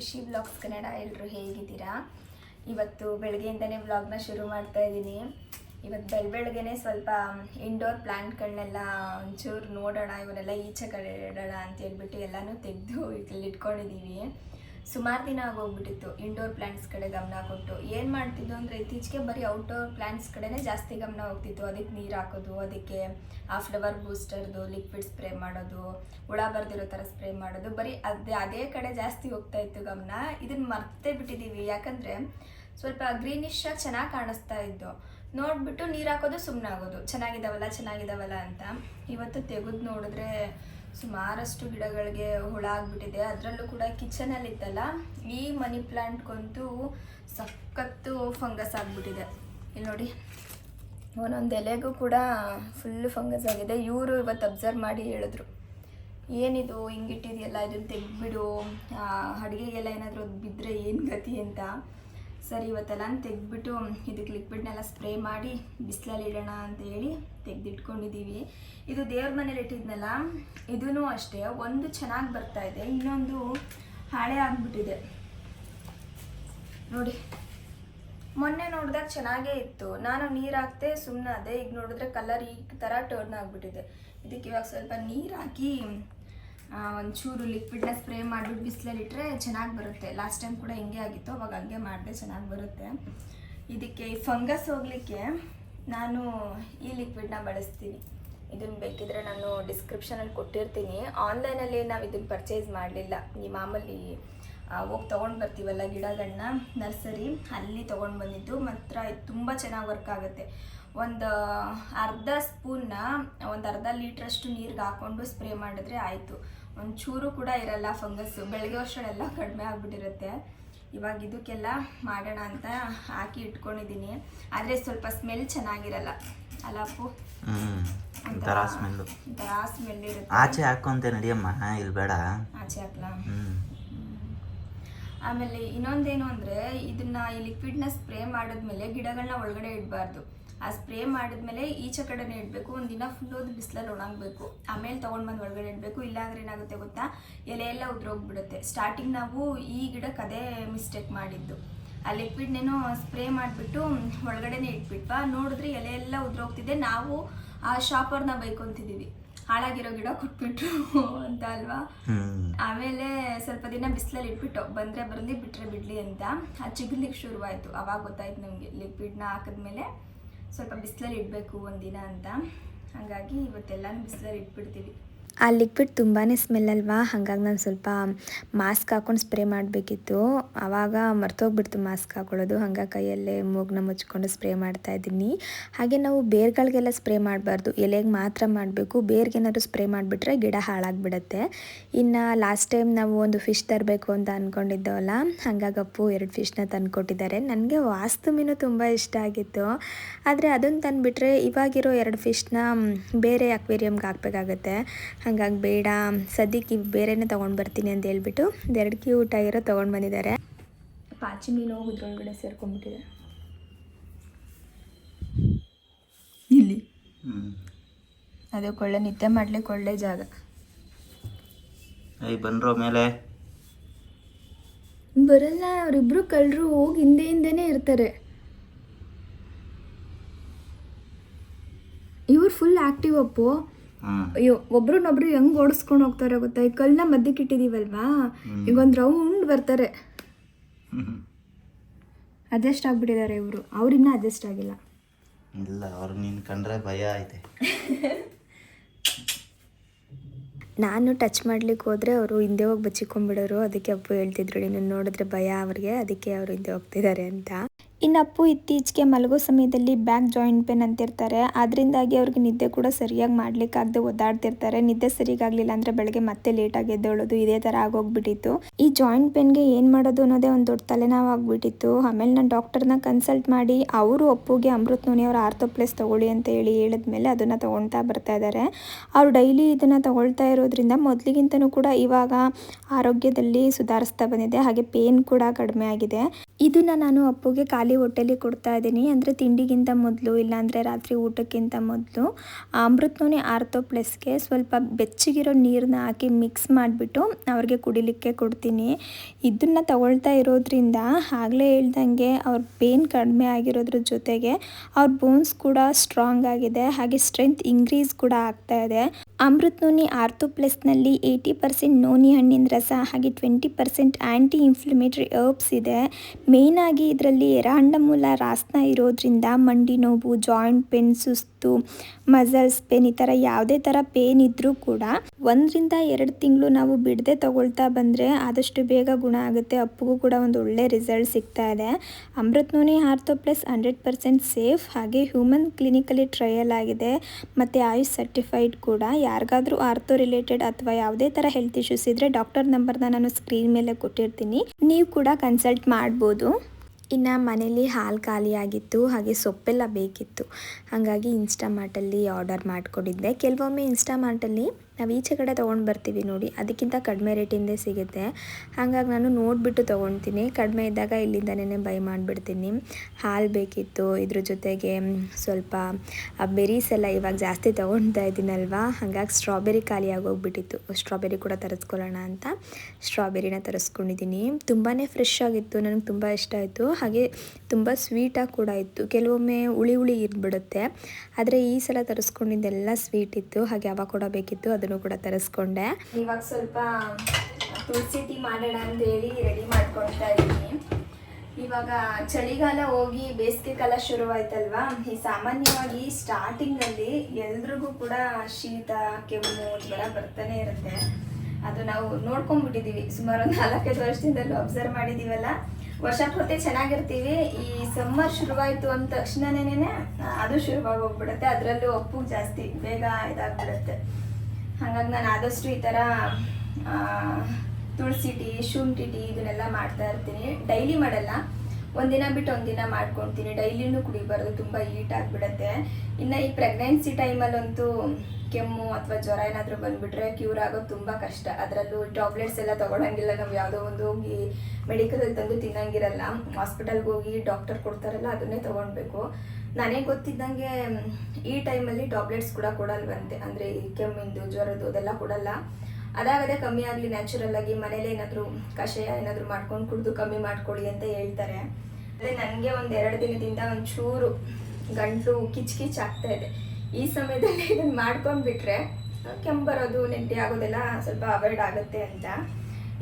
ಖುಷಿ ಬ್ಲಾಗ್ಸ್ ಕನ್ನಡ ಎಲ್ಲರೂ ಹೇಗಿದ್ದೀರಾ? ಇವತ್ತು ಬೆಳಗ್ಗೆಯಿಂದನೇ ವ್ಲಾಗ್ನ ಶುರು ಮಾಡ್ತಾ ಇದ್ದೀನಿ. ಇವತ್ತು ಬೆಳ ಬೆಳಗ್ಗೆನೆ ಸ್ವಲ್ಪ ಇಂಡೋರ್ ಪ್ಲ್ಯಾಂಟ್ಗಳನ್ನೆಲ್ಲ ಒಂಚೂರು ನೋಡೋಣ, ಇವನ್ನೆಲ್ಲ ಈಚೆ ಕಡೆ ಇಡೋಣ ಅಂತ ಹೇಳ್ಬಿಟ್ಟು ಎಲ್ಲನೂ ತೆಗೆದು ಇಲ್ಲಿ ಇಟ್ಕೊಂಡಿದ್ದೀವಿ ಸುಮಾರು ದಿನ ಆಗೋಗ್ಬಿಟ್ಟಿತ್ತು. ಇಂಡೋರ್ ಪ್ಲ್ಯಾಂಟ್ಸ್ ಕಡೆ ಗಮನ ಕೊಟ್ಟು. ಏನು ಮಾಡ್ತಿದ್ದು ಅಂದರೆ ಇತ್ತೀಚೆಗೆ ಬರೀ ಔಟ್ಡೋರ್ ಪ್ಲ್ಯಾಂಟ್ಸ್ ಕಡೆನೇ ಜಾಸ್ತಿ ಗಮನ ಹೋಗ್ತಿತ್ತು. ಅದಕ್ಕೆ ನೀರು ಹಾಕೋದು, ಅದಕ್ಕೆ ಆ ಫ್ಲವರ್ ಬೂಸ್ಟರ್ದು ಲಿಕ್ವಿಡ್ ಸ್ಪ್ರೇ ಮಾಡೋದು, ಹುಳ ಬರ್ದಿರೋ ಥರ ಸ್ಪ್ರೇ ಮಾಡೋದು. ಬರೀ ಅದೇ ಅದೇ ಕಡೆ ಜಾಸ್ತಿ ಹೋಗ್ತಾ ಇತ್ತು ಗಮನ. ಇದನ್ನ ಮರ್ತೇ ಬಿಟ್ಟಿದ್ದೀವಿ ಯಾಕಂದರೆ ಸ್ವಲ್ಪ ಗ್ರೀನಿಶ್ ಚೆನ್ನಾಗಿ ಕಾಣಿಸ್ತಾ ಇದ್ದು. ನೋಡ್ಬಿಟ್ಟು ನೀರು ಹಾಕೋದು ಸುಮ್ಮನೆ ಆಗೋದು. ಚೆನ್ನಾಗಿದಾವಲ್ಲ ಚೆನ್ನಾಗಿದಾವಲ್ಲ ಅಂತ. ಇವತ್ತು ತೆಗೆದು ನೋಡಿದ್ರೆ ಸುಮಾರಷ್ಟು ಗಿಡಗಳಿಗೆ ಹುಳ ಆಗ್ಬಿಟ್ಟಿದೆ. ಅದರಲ್ಲೂ ಕೂಡ ಕಿಚನಲ್ಲಿ ಇತ್ತಲ್ಲ, ಈ ಮನಿ ಪ್ಲ್ಯಾಂಟ್ಗಂತೂ ಸಖತ್ತು ಫಂಗಸ್ ಆಗಿಬಿಟ್ಟಿದೆ. ಇಲ್ಲಿ ನೋಡಿ, ಒಂದೊಂದು ಎಲೆಗೂ ಕೂಡ ಫುಲ್ ಫಂಗಸ್ ಆಗಿದೆ. ಇವರು ಇವತ್ತು ಅಬ್ಸರ್ವ್ ಮಾಡಿ ಹೇಳಿದ್ರು. ಏನಿದು, ಹಿಂಗಿಟ್ಟಿದೆಯಲ್ಲ ಇದನ್ನು ತೆಗ್ದುಬಿಡು ಅಡುಗೆಗೆಲ್ಲ ಏನಾದರೂ ಬಿದ್ದರೆ ಏನು ಗತಿ ಅಂತ. ಸರಿ, ಇವತ್ತೆಲ್ಲ ತೆಗೆದ್ಬಿಟ್ಟು ಇದಕ್ಕೆ ಲಿಕ್ವಿಡ್ನೆಲ್ಲ ಸ್ಪ್ರೇ ಮಾಡಿ ಬಿಸಿಲಲ್ಲಿ ಇಡೋಣ ಅಂತ ಹೇಳಿ ತೆಗೆದಿಟ್ಕೊಂಡಿದ್ದೀವಿ. ಇದು ದೇವ್ರ ಮನೇಲಿ ಇಟ್ಟಿದ್ನಲ್ಲ ಇದೂ ಅಷ್ಟೇ, ಒಂದು ಚೆನ್ನಾಗಿ ಬರ್ತಾ ಇದೆ, ಇನ್ನೊಂದು ಹಾಳೆ ಆಗಿಬಿಟ್ಟಿದೆ. ನೋಡಿ, ಮೊನ್ನೆ ನೋಡಿದಾಗ ಚೆನ್ನಾಗೇ ಇತ್ತು. ನಾನು ನೀರು ಹಾಕ್ತೆ ಸುಮ್ಮನೆ ಅದೇ, ಈಗ ನೋಡಿದ್ರೆ ಕಲರ್ ಈ ಥರ ಟರ್ನ್ ಆಗಿಬಿಟ್ಟಿದೆ. ಇದಕ್ಕೆ ಇವಾಗ ಸ್ವಲ್ಪ ನೀರು ಹಾಕಿ ಒಂಚೂರು ಲಿಕ್ವಿಡ್ನ ಸ್ಪ್ರೇ ಮಾಡಿಬಿಟ್ಟು ಬಿಸಿಲಲ್ಲಿ ಇಟ್ಟರೆ ಚೆನ್ನಾಗಿ ಬರುತ್ತೆ. ಲಾಸ್ಟ್ ಟೈಮ್ ಕೂಡ ಹಿಂಗೆ ಆಗಿತ್ತು, ಅವಾಗ ಹಂಗೆ ಮಾಡಿದೆ, ಚೆನ್ನಾಗಿ ಬರುತ್ತೆ. ಇದಕ್ಕೆ ಈ ಫಂಗಸ್ ಹೋಗಲಿಕ್ಕೆ ನಾನು ಈ ಲಿಕ್ವಿಡ್ನ ಬಳಸ್ತೀನಿ. ಇದನ್ನು ಬೇಕಿದ್ರೆ ನಾನು ಡಿಸ್ಕ್ರಿಪ್ಷನಲ್ಲಿ ಕೊಟ್ಟಿರ್ತೀನಿ. ಆನ್ಲೈನಲ್ಲಿ ನಾವು ಇದನ್ನು ಪರ್ಚೇಸ್ ಮಾಡಲಿಲ್ಲ. ಈ ಮಾಮೂಲಿ ಹೋಗಿ ತೊಗೊಂಡು ಬರ್ತೀವಲ್ಲ ಗಿಡಗಳನ್ನ ನರ್ಸರಿ, ಅಲ್ಲಿ ತೊಗೊಂಡು ಬಂದಿದ್ದು. ಮಾತ್ರ ಇದು ತುಂಬ ಚೆನ್ನಾಗಿ ವರ್ಕ್ ಆಗುತ್ತೆ. ಒಂದು ಅರ್ಧ ಸ್ಪೂನ್ನ ಒಂದು ಅರ್ಧ ಲೀಟ್ರಷ್ಟು ನೀರಿಗೆ ಹಾಕ್ಕೊಂಡು ಸ್ಪ್ರೇ ಮಾಡಿದ್ರೆ ಆಯಿತು. ಒಂದು ಚೂರು ಕೂಡ ಇರಲ್ಲ ಫಂಗಸ್ಸು ಬೆಳಗ್ಗೆ ವರ್ಷಗಳೆಲ್ಲ ಕಡಿಮೆ ಆಗಿಬಿಟ್ಟಿರುತ್ತೆ. ಇವಾಗ ಇದಕ್ಕೆಲ್ಲ ಮಾಡೋಣ ಅಂತ ಹಾಕಿ ಇಟ್ಕೊಂಡಿದ್ದೀನಿ. ಆದರೆ ಸ್ವಲ್ಪ ಸ್ಮೆಲ್ ಚೆನ್ನಾಗಿರಲ್ಲ. ಅಲ್ಲ ಅಪ್ಪು? ಒಂಥರ ಸ್ಮೆಲ್ಲು ಒಂಥರ ಸ್ಮೆಲ್ ಇರುತ್ತೆ. ಆಚೆ ಹಾಕೊಂತ ನಡಿಯಮ್ಮ ಇಲ್ಲಿ ಬೇಡ. ಆಚೆ ಹಾಕ್ಲಾ? ಆಮೇಲೆ ಇನ್ನೊಂದೇನು ಅಂದರೆ ಇದನ್ನ ಈ ಲಿಕ್ವಿಡ್ನ ಸ್ಪ್ರೇ ಮಾಡಿದ್ಮೇಲೆ ಗಿಡಗಳನ್ನ ಒಳಗಡೆ ಇಡಬಾರ್ದು. ಆ ಸ್ಪ್ರೇ ಮಾಡಿದ್ಮೇಲೆ ಈಚೆ ಕಡೆನೇ ಇಡಬೇಕು. ಒಂದಿನ ಫುಲ್ ಅದು ಬಿಸಿಲಲ್ಲಿ ಒಣಗಬೇಕು. ಆಮೇಲೆ ತೊಗೊಂಡು ಬಂದು ಒಳಗಡೆ ಇಡಬೇಕು. ಇಲ್ಲಾಂದ್ರೆ ಏನಾಗುತ್ತೆ ಗೊತ್ತಾ? ಎಲೆ ಎಲ್ಲ ಉದ್ರೋಗ್ಬಿಡುತ್ತೆ. ಸ್ಟಾರ್ಟಿಂಗ್ ನಾವು ಈ ಗಿಡಕ್ಕೆ ಅದೇ ಮಿಸ್ಟೇಕ್ ಮಾಡಿದ್ದು. ಆ ಲಿಕ್ವಿಡ್ನೇನೋ ಸ್ಪ್ರೇ ಮಾಡಿಬಿಟ್ಟು ಒಳಗಡೆನೆ ಇಟ್ಬಿಟ್ವಾ. ನೋಡಿದ್ರೆ ಎಲೆ ಎಲ್ಲ ಉದ್ರೋಗ್ತಿದೆ. ನಾವು ಆ ಶಾಪರ್ನ ಬೈಕೊಂತಿದ್ದೀವಿ ಹಾಳಾಗಿರೋ ಗಿಡ ಕೊಟ್ಬಿಟ್ರು ಅಂತ ಅಲ್ವಾ? ಆಮೇಲೆ ಸ್ವಲ್ಪ ದಿನ ಬಿಸಿಲಲ್ಲಿ ಇಟ್ಬಿಟ್ಟು ಬಂದರೆ ಬರಲಿ ಬಿಟ್ಟರೆ ಬಿಡಲಿ ಅಂತ. ಅದು ಚಿಗ್ಲಿಕ್ಕೆ ಶುರುವಾಯಿತು. ಅವಾಗ ಗೊತ್ತಾಯ್ತು ನಮಗೆ ಲಿಕ್ವಿಡ್ನ ಹಾಕಿದ್ಮೇಲೆ. ಸ್ವಲ್ಪ ಬಿಸಿಲಲ್ಲಿ ಇಡಬೇಕು ಒಂದಿನ ಅಂತ. ಹಾಗಾಗಿ ಇವತ್ತೆಲ್ಲನೂ ಬಿಸಿಲಲ್ಲಿ ಇಟ್ಬಿಡ್ತೀವಿ. ಆ ಲಿಕ್ವಿಡ್ ತುಂಬಾ ಸ್ಮೆಲ್ ಅಲ್ವಾ? ಹಾಗಾಗಿ ನಾನು ಸ್ವಲ್ಪ ಮಾಸ್ಕ್ ಹಾಕೊಂಡು ಸ್ಪ್ರೇ ಮಾಡಬೇಕಿತ್ತು. ಆವಾಗ ಮರ್ತೋಗ್ಬಿಡ್ತು ಮಾಸ್ಕ್ ಹಾಕೊಳ್ಳೋದು. ಹಂಗಾಗಿ ಕೈಯಲ್ಲೇ ಮೂಗ್ನ ಮುಚ್ಕೊಂಡು ಸ್ಪ್ರೇ ಮಾಡ್ತಾ ಇದ್ದೀನಿ. ಹಾಗೆ ನಾವು ಬೇರ್ಗಳಿಗೆಲ್ಲ ಸ್ಪ್ರೇ ಮಾಡಬಾರ್ದು. ಎಲೆಗೆ ಮಾತ್ರ ಮಾಡಬೇಕು. ಬೇರ್ಗೇನಾದ್ರು ಸ್ಪ್ರೇ ಮಾಡಿಬಿಟ್ರೆ ಗಿಡ ಹಾಳಾಗ್ಬಿಡುತ್ತೆ. ಇನ್ನು ಲಾಸ್ಟ್ ಟೈಮ್ ನಾವು ಒಂದು ಫಿಶ್ ತರಬೇಕು ಅಂತ ಅಂದ್ಕೊಂಡಿದ್ದವಲ್ಲ ಹಂಗಾಗಿ ಅಪ್ಪು ಎರಡು ಫಿಶ್ನ ತಂದುಕೊಟ್ಟಿದ್ದಾರೆ. ನನಗೆ ವಾಸ್ತು ಮೀನು ತುಂಬ ಇಷ್ಟ ಆಗಿತ್ತು. ಆದರೆ ಅದನ್ನು ತಂದುಬಿಟ್ರೆ ಇವಾಗಿರೋ ಎರಡು ಫಿಶ್ನ ಬೇರೆ ಅಕ್ವೇರಿಯಮ್ಗೆ ಹಾಕ್ಬೇಕಾಗತ್ತೆ. ಹಾಗಾಗಿ ಬೇಡ ಸದ್ಯಕ್ಕೆ ಇವು ಬೇರೆನೇ ತೊಗೊಂಡು ಬರ್ತೀನಿ ಅಂತ ಹೇಳ್ಬಿಟ್ಟು ಎರಡು ಕ್ಯೂಟ್ ಆಗಿರೋ ತೊಗೊಂಡು ಬಂದಿದ್ದಾರೆ. ಪಾಚಿ ಮೀನು ಒಳಗಡೆ ಸೇರ್ಕೊಂಡ್ಬಿಟ್ಟಿದೆ. ಇಲ್ಲಿ? ಅದೇ ಕೊಳ್ಳೆ ನಿದ್ದೆ ಮಾಡ್ಲಿಕ್ಕೆ ಕೊಳ್ಳೆ ಜಾಗ. ಐ ಬಂದ್ರೋ ಮೇಲೆ. ಬರಲ್ಲ ಅವರಿಬ್ರು ಕಳ್ಳರು ಹೋಗಿ ಹಿಂದೆ ಹಿಂದೆನೇ ಇರ್ತಾರೆ. ಇವ್ರು ಫುಲ್ ಆಕ್ಟಿವ್ ಅಪ್ಪು. ಅಯ್ಯೋ ಒಬ್ರನ್ನೊಬ್ರು ಹೆಂಗ್ ಓಡಿಸ್ಕೊಂಡು ಹೋಗ್ತಾರೆ ಗೊತ್ತಾ? ಈ ಕಲ್ನ ಮಧ್ಯಕ್ಕೆ ಇಟ್ಟಿದೀವಲ್ವಾ? ಈಗ ಒಂದು ರೌಂಡ್ ಬರ್ತಾರೆ. ಅಡ್ಜಸ್ಟ್ ಆಗ್ಬಿಟ್ಟಿದ್ದಾರೆ ಇವರು. ಅವ್ರಿನ್ನ ಅಡ್ಜಸ್ಟ್ ಆಗಿಲ್ಲ. ಇಲ್ಲ ಅವ್ರು ನೀನು ಕಂಡ್ರೆ ಭಯ ಐತೆ. ನಾನು ಟಚ್ ಮಾಡ್ಲಿಕ್ಕೆ ಹೋದ್ರೆ ಅವರು ಹಿಂದೆ ಹೋಗಿ ಬಚ್ಚಿಕೊಂಡ್ಬಿಡೋರು. ಅದಕ್ಕೆ ಅಪ್ಪು ಹೇಳ್ತಿದ್ರು ನೀನು ನೋಡಿದ್ರೆ ಭಯ ಅವ್ರಿಗೆ. ಅದಕ್ಕೆ ಅವರು ಹಿಂದೆ ಹೋಗ್ತಿದ್ದಾರೆ ಅಂತ. ಇನ್ನು ಅಪ್ಪು ಇತ್ತೀಚೆಗೆ ಮಲಗೋ ಸಮಯದಲ್ಲಿ ಬ್ಯಾಕ್ ಜಾಯಿಂಟ್ ಪೇನ್ ಅಂತಿರ್ತಾರೆ. ಅದರಿಂದಾಗಿ ಅವ್ರಿಗೆ ನಿದ್ದೆ ಕೂಡ ಸರಿಯಾಗಿ ಮಾಡಲಿಕ್ಕಾಗದೆ ಒದ್ದಾಡ್ತಿರ್ತಾರೆ. ನಿದ್ದೆ ಸರಿಗಾಗಲಿಲ್ಲ ಅಂದರೆ ಬೆಳಗ್ಗೆ ಮತ್ತೆ ಲೇಟಾಗಿ ಎದ್ದೇಳೋದು ಇದೇ ಥರ ಆಗೋಗ್ಬಿಟ್ಟಿತ್ತು. ಈ ಜಾಯಿಂಟ್ ಪೇನ್ಗೆ ಏನು ಮಾಡೋದು ಅನ್ನೋದೇ ಒಂದು ದೊಡ್ಡ ತಲೆನೋವು ಆಗ್ಬಿಟ್ಟಿತ್ತು ಆಮೇಲೆ ನಾನು ಡಾಕ್ಟರ್ನ ಕನ್ಸಲ್ಟ್ ಮಾಡಿ, ಅವರು ಅಪ್ಪುಗೆ ಅಮೃತ್ ನೋನಿ ಅವ್ರ ಆರ್ಥೋ ಪ್ಲೇಸ್ ತೊಗೊಳ್ಳಿ ಅಂತ ಹೇಳಿ ಹೇಳಿದ್ಮೇಲೆ ಅದನ್ನು ತೊಗೊಳ್ತಾ ಬರ್ತಾ ಇದ್ದಾರೆ ಅವರು ಡೈಲಿ ಇದನ್ನು ತೊಗೊಳ್ತಾ ಇರೋದ್ರಿಂದ ಮೊದಲಿಗಿಂತನೂ ಕೂಡ ಇವಾಗ ಆರೋಗ್ಯದಲ್ಲಿ ಸುಧಾರಿಸ್ತಾ ಬಂದಿದೆ. ಹಾಗೆ ಪೇನ್ ಕೂಡ ಕಡಿಮೆ ಆಗಿದೆ. ಇದನ್ನು ನಾನು ಅಪ್ಪುಗೆ ಖಾಲಿ ಖಾಲಿ ಹೊಟ್ಟೆಲಿ ಕೊಡ್ತಾ ಇದ್ದೀನಿ. ಅಂದರೆ ತಿಂಡಿಗಿಂತ ಮೊದಲು, ಇಲ್ಲಾಂದರೆ ರಾತ್ರಿ ಊಟಕ್ಕಿಂತ ಮೊದಲು ಅಮೃತನೂನೆ ನೋನಿ ಆರ್ತೋ ಪ್ಲಸ್ಗೆ ಸ್ವಲ್ಪ ಬೆಚ್ಚಗಿರೋ ನೀರನ್ನ ಹಾಕಿ ಮಿಕ್ಸ್ ಮಾಡಿಬಿಟ್ಟು ಅವ್ರಿಗೆ ಕುಡಿಲಿಕ್ಕೆ ಕೊಡ್ತೀನಿ. ಇದನ್ನು ತಗೊಳ್ತಾ ಇರೋದ್ರಿಂದ ಆಗಲೇ ಹೇಳ್ದಂಗೆ ಅವ್ರ ಪೇನ್ ಕಡಿಮೆ ಆಗಿರೋದ್ರ ಜೊತೆಗೆ ಅವ್ರ ಬೋನ್ಸ್ ಕೂಡ ಸ್ಟ್ರಾಂಗ್ ಆಗಿದೆ. ಹಾಗೆ ಸ್ಟ್ರೆಂತ್ ಇನ್ಕ್ರೀಸ್ ಕೂಡ ಆಗ್ತಾ ಇದೆ. ಅಮೃತ್ ನೋನಿ ಆರ್ಥೋ ಪ್ಲಸ್ನಲ್ಲಿ ಏಯ್ಟಿ ಪರ್ಸೆಂಟ್ ನೋನಿ ಹಣ್ಣಿನ ರಸ ಹಾಗೆ twenty percent anti inflammatory herbs ಇದೆ. ಮೇಯ್ನಾಗಿ ಇದರಲ್ಲಿ ಎರಾಂಡಮೂಲ ರಾಸ್ನ ಇರೋದ್ರಿಂದ ಮಂಡಿ ನೋವು, ಜಾಯಿಂಟ್ ಪೇನ್, ಸುಸ್ತು, ಮಸಲ್ಸ್, ಪೇನ್ ಈ ಥರ ಯಾವುದೇ ಥರ ಪೇನ್ ಇದ್ದರೂ ಕೂಡ ಒಂದರಿಂದ ಎರಡು ತಿಂಗಳು ನಾವು ಬಿಡದೆ ತಗೊಳ್ತಾ ಬಂದರೆ ಆದಷ್ಟು ಬೇಗ ಗುಣ ಆಗುತ್ತೆ. ಅಪ್ಪಗೂ ಕೂಡ ಒಂದು ಒಳ್ಳೆ ರಿಸಲ್ಟ್ ಸಿಗ್ತಾ ಇದೆ. Amrut Noni Ortho Plus hundred percent safe ಹಾಗೆ ಹ್ಯೂಮನ್ ಕ್ಲಿನಿಕಲಿ ಟ್ರಯಲ್ ಆಗಿದೆ. ಮತ್ತು ಆಯುಷ್ ಸರ್ಟಿಫೈಡ್ ಕೂಡ. ಯಾರಿಗಾದ್ರೂ ಆರ್ಥೋ ರಿಲೇಟೆಡ್ ಅಥವಾ ಯಾವುದೇ ಥರ ಹೆಲ್ತ್ ಇಶ್ಯೂಸ್ ಇದ್ದರೆ ಡಾಕ್ಟರ್ ನಂಬರ್ನ ನಾನು ಸ್ಕ್ರೀನ್ ಮೇಲೆ ಕೊಟ್ಟಿರ್ತೀನಿ. ನೀವು ಕೂಡ ಕನ್ಸಲ್ಟ್ ಮಾಡ್ಬೋದು. ಇನ್ನು ಮನೇಲಿ ಹಾಲು ಖಾಲಿಯಾಗಿತ್ತು ಹಾಗೆ ಸೊಪ್ಪೆಲ್ಲ ಬೇಕಿತ್ತು. ಹಾಗಾಗಿ ಇನ್ಸ್ಟಾಮಾರ್ಟಲ್ಲಿ ಆರ್ಡರ್ ಮಾಡಿಕೊಂಡಿದ್ದೆ. ಕೆಲವೊಮ್ಮೆ ಇನ್ಸ್ಟಾಮಾರ್ಟಲ್ಲಿ ನಾವು ಈಚೆ ಕಡೆ ತೊಗೊಂಡು ಬರ್ತೀವಿ ನೋಡಿ. ಅದಕ್ಕಿಂತ ಕಡಿಮೆ ರೇಟಿಂದೇ ಸಿಗುತ್ತೆ. ಹಾಗಾಗಿ ನಾನು ನೋಡಿಬಿಟ್ಟು ತೊಗೊಳ್ತೀನಿ ಕಡಿಮೆ ಇದ್ದಾಗ ಇಲ್ಲಿಂದನೇ ಬೈ ಮಾಡಿಬಿಡ್ತೀನಿ. ಹಾಲು ಬೇಕಿತ್ತು, ಇದ್ರ ಜೊತೆಗೆ ಸ್ವಲ್ಪ ಬೆರೀಸ್ ಎಲ್ಲ ಇವಾಗ ಜಾಸ್ತಿ ತೊಗೊಳ್ತಾ ಇದ್ದೀನಲ್ವಾ ಹಾಗಾಗಿ ಸ್ಟ್ರಾಬೆರಿ ಖಾಲಿ ಆಗೋಗ್ಬಿಟ್ಟಿತ್ತು. ಸ್ಟ್ರಾಬೆರಿ ಕೂಡ ತರಿಸ್ಕೊಳ್ಳೋಣ ಅಂತ ಸ್ಟ್ರಾಬೆರಿನ ತರಿಸ್ಕೊಂಡಿದ್ದೀನಿ ತುಂಬಾ ಫ್ರೆಶ್ ಆಗಿತ್ತು. ನನಗೆ ತುಂಬ ಇಷ್ಟ ಆಯಿತು. ಹಾಗೆ ತುಂಬ ಸ್ವೀಟಾಗಿ ಕೂಡ ಇತ್ತು. ಕೆಲವೊಮ್ಮೆ ಹುಳಿ ಹುಳಿ ಇದ್ಬಿಡುತ್ತೆ ಆದರೆ ಈ ಸಲ ತರಿಸ್ಕೊಂಡಿದ್ದೆಲ್ಲ ಸ್ವೀಟ್ ಇತ್ತು. ಹಾಗೆ ಯಾವಾಗ ಕೂಡ ಬೇಕಿತ್ತು. ಅದನ್ನು ಕೂಡ ತರಿಸ್ಕೊಂಡೆ. ಇವಾಗ ಸ್ವಲ್ಪ ತುಳಸಿ ಟೀ ಮಾಡೋಣ ಅಂತ ಹೇಳಿ ರೆಡಿ ಮಾಡ್ಕೊಳ್ತಾ ಇದ್ದೀನಿ. ಇವಾಗ ಚಳಿಗಾಲ ಹೋಗಿ ಬೇಸಿಗೆ ಕಾಲ ಶುರುವಾಯ್ತಲ್ವಾ? ಈ ಸಾಮಾನ್ಯವಾಗಿ ಸ್ಟಾರ್ಟಿಂಗಲ್ಲಿ ಎಲ್ರಿಗೂ ಕೂಡ ಶೀತ, ಕೆಮ್ಮು ಜ್ವರ ಬರ್ತಾನೆ ಇರುತ್ತೆ. ಅದು ನಾವು ನೋಡ್ಕೊಂಡ್ಬಿಟ್ಟಿದೀವಿ ಸುಮಾರು ಒಂದು ನಾಲ್ಕೈದು ವರ್ಷದಿಂದಲೂ ಅಬ್ಸರ್ವ್ ಮಾಡಿದೀವಲ್ಲ ವರ್ಷ ಪೂರ್ತಿ ಚೆನ್ನಾಗಿರ್ತೀವಿ. ಈ ಸಮ್ಮರ್ ಶುರುವಾಯಿತು ಅಂದ ತಕ್ಷಣನೇನೆ ಅದು ಶುರುವಾಗಿ ಹೋಗ್ಬಿಡುತ್ತೆ. ಅದರಲ್ಲೂ ಒಪ್ಪು ಜಾಸ್ತಿ. ಬೇಗ ಇದಾಗ್ಬಿಡುತ್ತೆ. ಹಾಗಾಗಿ ನಾನು ಆದಷ್ಟು ಈ ಥರ ತುಳಸಿ ಟೀ, ಶುಂಠಿ ಟೀ ಇದನ್ನೆಲ್ಲ ಮಾಡ್ತಾ ಇರ್ತೀನಿ. ಡೈಲಿ ಮಾಡಲ್ಲ, ಒಂದಿನ ಬಿಟ್ಟು ಒಂದಿನ ಮಾಡ್ಕೊತೀನಿ ಡೈಲಿನೂ ಕುಡಿಬಾರ್ದು, ತುಂಬ ಹೀಟ್ ಆಗಿಬಿಡುತ್ತೆ. ಇನ್ನು ಈ ಪ್ರೆಗ್ನೆನ್ಸಿ ಟೈಮಲ್ಲಂತೂ ಕೆಮ್ಮು ಅಥವಾ ಜ್ವರ ಏನಾದರೂ ಬಂದುಬಿಟ್ರೆ ಕ್ಯೂರ್ ಆಗೋದು ತುಂಬ ಕಷ್ಟ. ಅದರಲ್ಲೂ ಟ್ಯಾಬ್ಲೆಟ್ಸ್ ಎಲ್ಲ ತೊಗೊಳಂಗಿಲ್ಲ, ನಾವು ಯಾವುದೋ ಒಂದು ಹೋಗಿ ಮೆಡಿಕಲಲ್ಲಿ ತಂದು ತಿನ್ನಂಗಿರಲ್ಲ. ಹಾಸ್ಪಿಟಲ್ಗೆ ಹೋಗಿ ಡಾಕ್ಟರ್ ಕೊಡ್ತಾರಲ್ಲ, ಅದನ್ನೇ ತೊಗೊಳ್ಬೇಕು. ನನಗೆ ಗೊತ್ತಿದ್ದಂಗೆ, ಈ ಟೈಮಲ್ಲಿ ಟ್ಯಾಬ್ಲೆಟ್ಸ್ ಕೂಡ ಕೊಡಲ್ವಂತೆ. ಅಂದರೆ ಈ ಕೆಮ್ಮಿಂದು, ಜ್ವರದ್ದು ಅದೆಲ್ಲ ಕೊಡಲ್ಲ. ಅದಾಗದೆ ಕಮ್ಮಿ ಆಗಲಿ ನ್ಯಾಚುರಲ್ ಆಗಿ ಮನೇಲಿ ಏನಾದರೂ ಕಷಾಯ ಏನಾದರೂ ಮಾಡ್ಕೊಂಡು ಕುಡಿದು ಕಮ್ಮಿ ಮಾಡ್ಕೊಳ್ಳಿ ಅಂತ ಹೇಳ್ತಾರೆ. ಅದೇ ನನಗೆ ಒಂದು ಎರಡು ದಿನದಿಂದ ಒಂಚೂರು ಗಂಟಲು ಕಿಚ್ ಕಿಚ್ ಆಗ್ತಾ ಇದೆ. ಈ ಸಮಯದಲ್ಲಿ ಇದನ್ನು ಮಾಡ್ಕೊಂಡ್ಬಿಟ್ರೆ ಕೆಮ್ಮು ಬರೋದು ನೆಂಟಿ ಆಗೋದೆಲ್ಲ ಸ್ವಲ್ಪ ಅವಾಯ್ಡ್ ಆಗುತ್ತೆ ಅಂತ.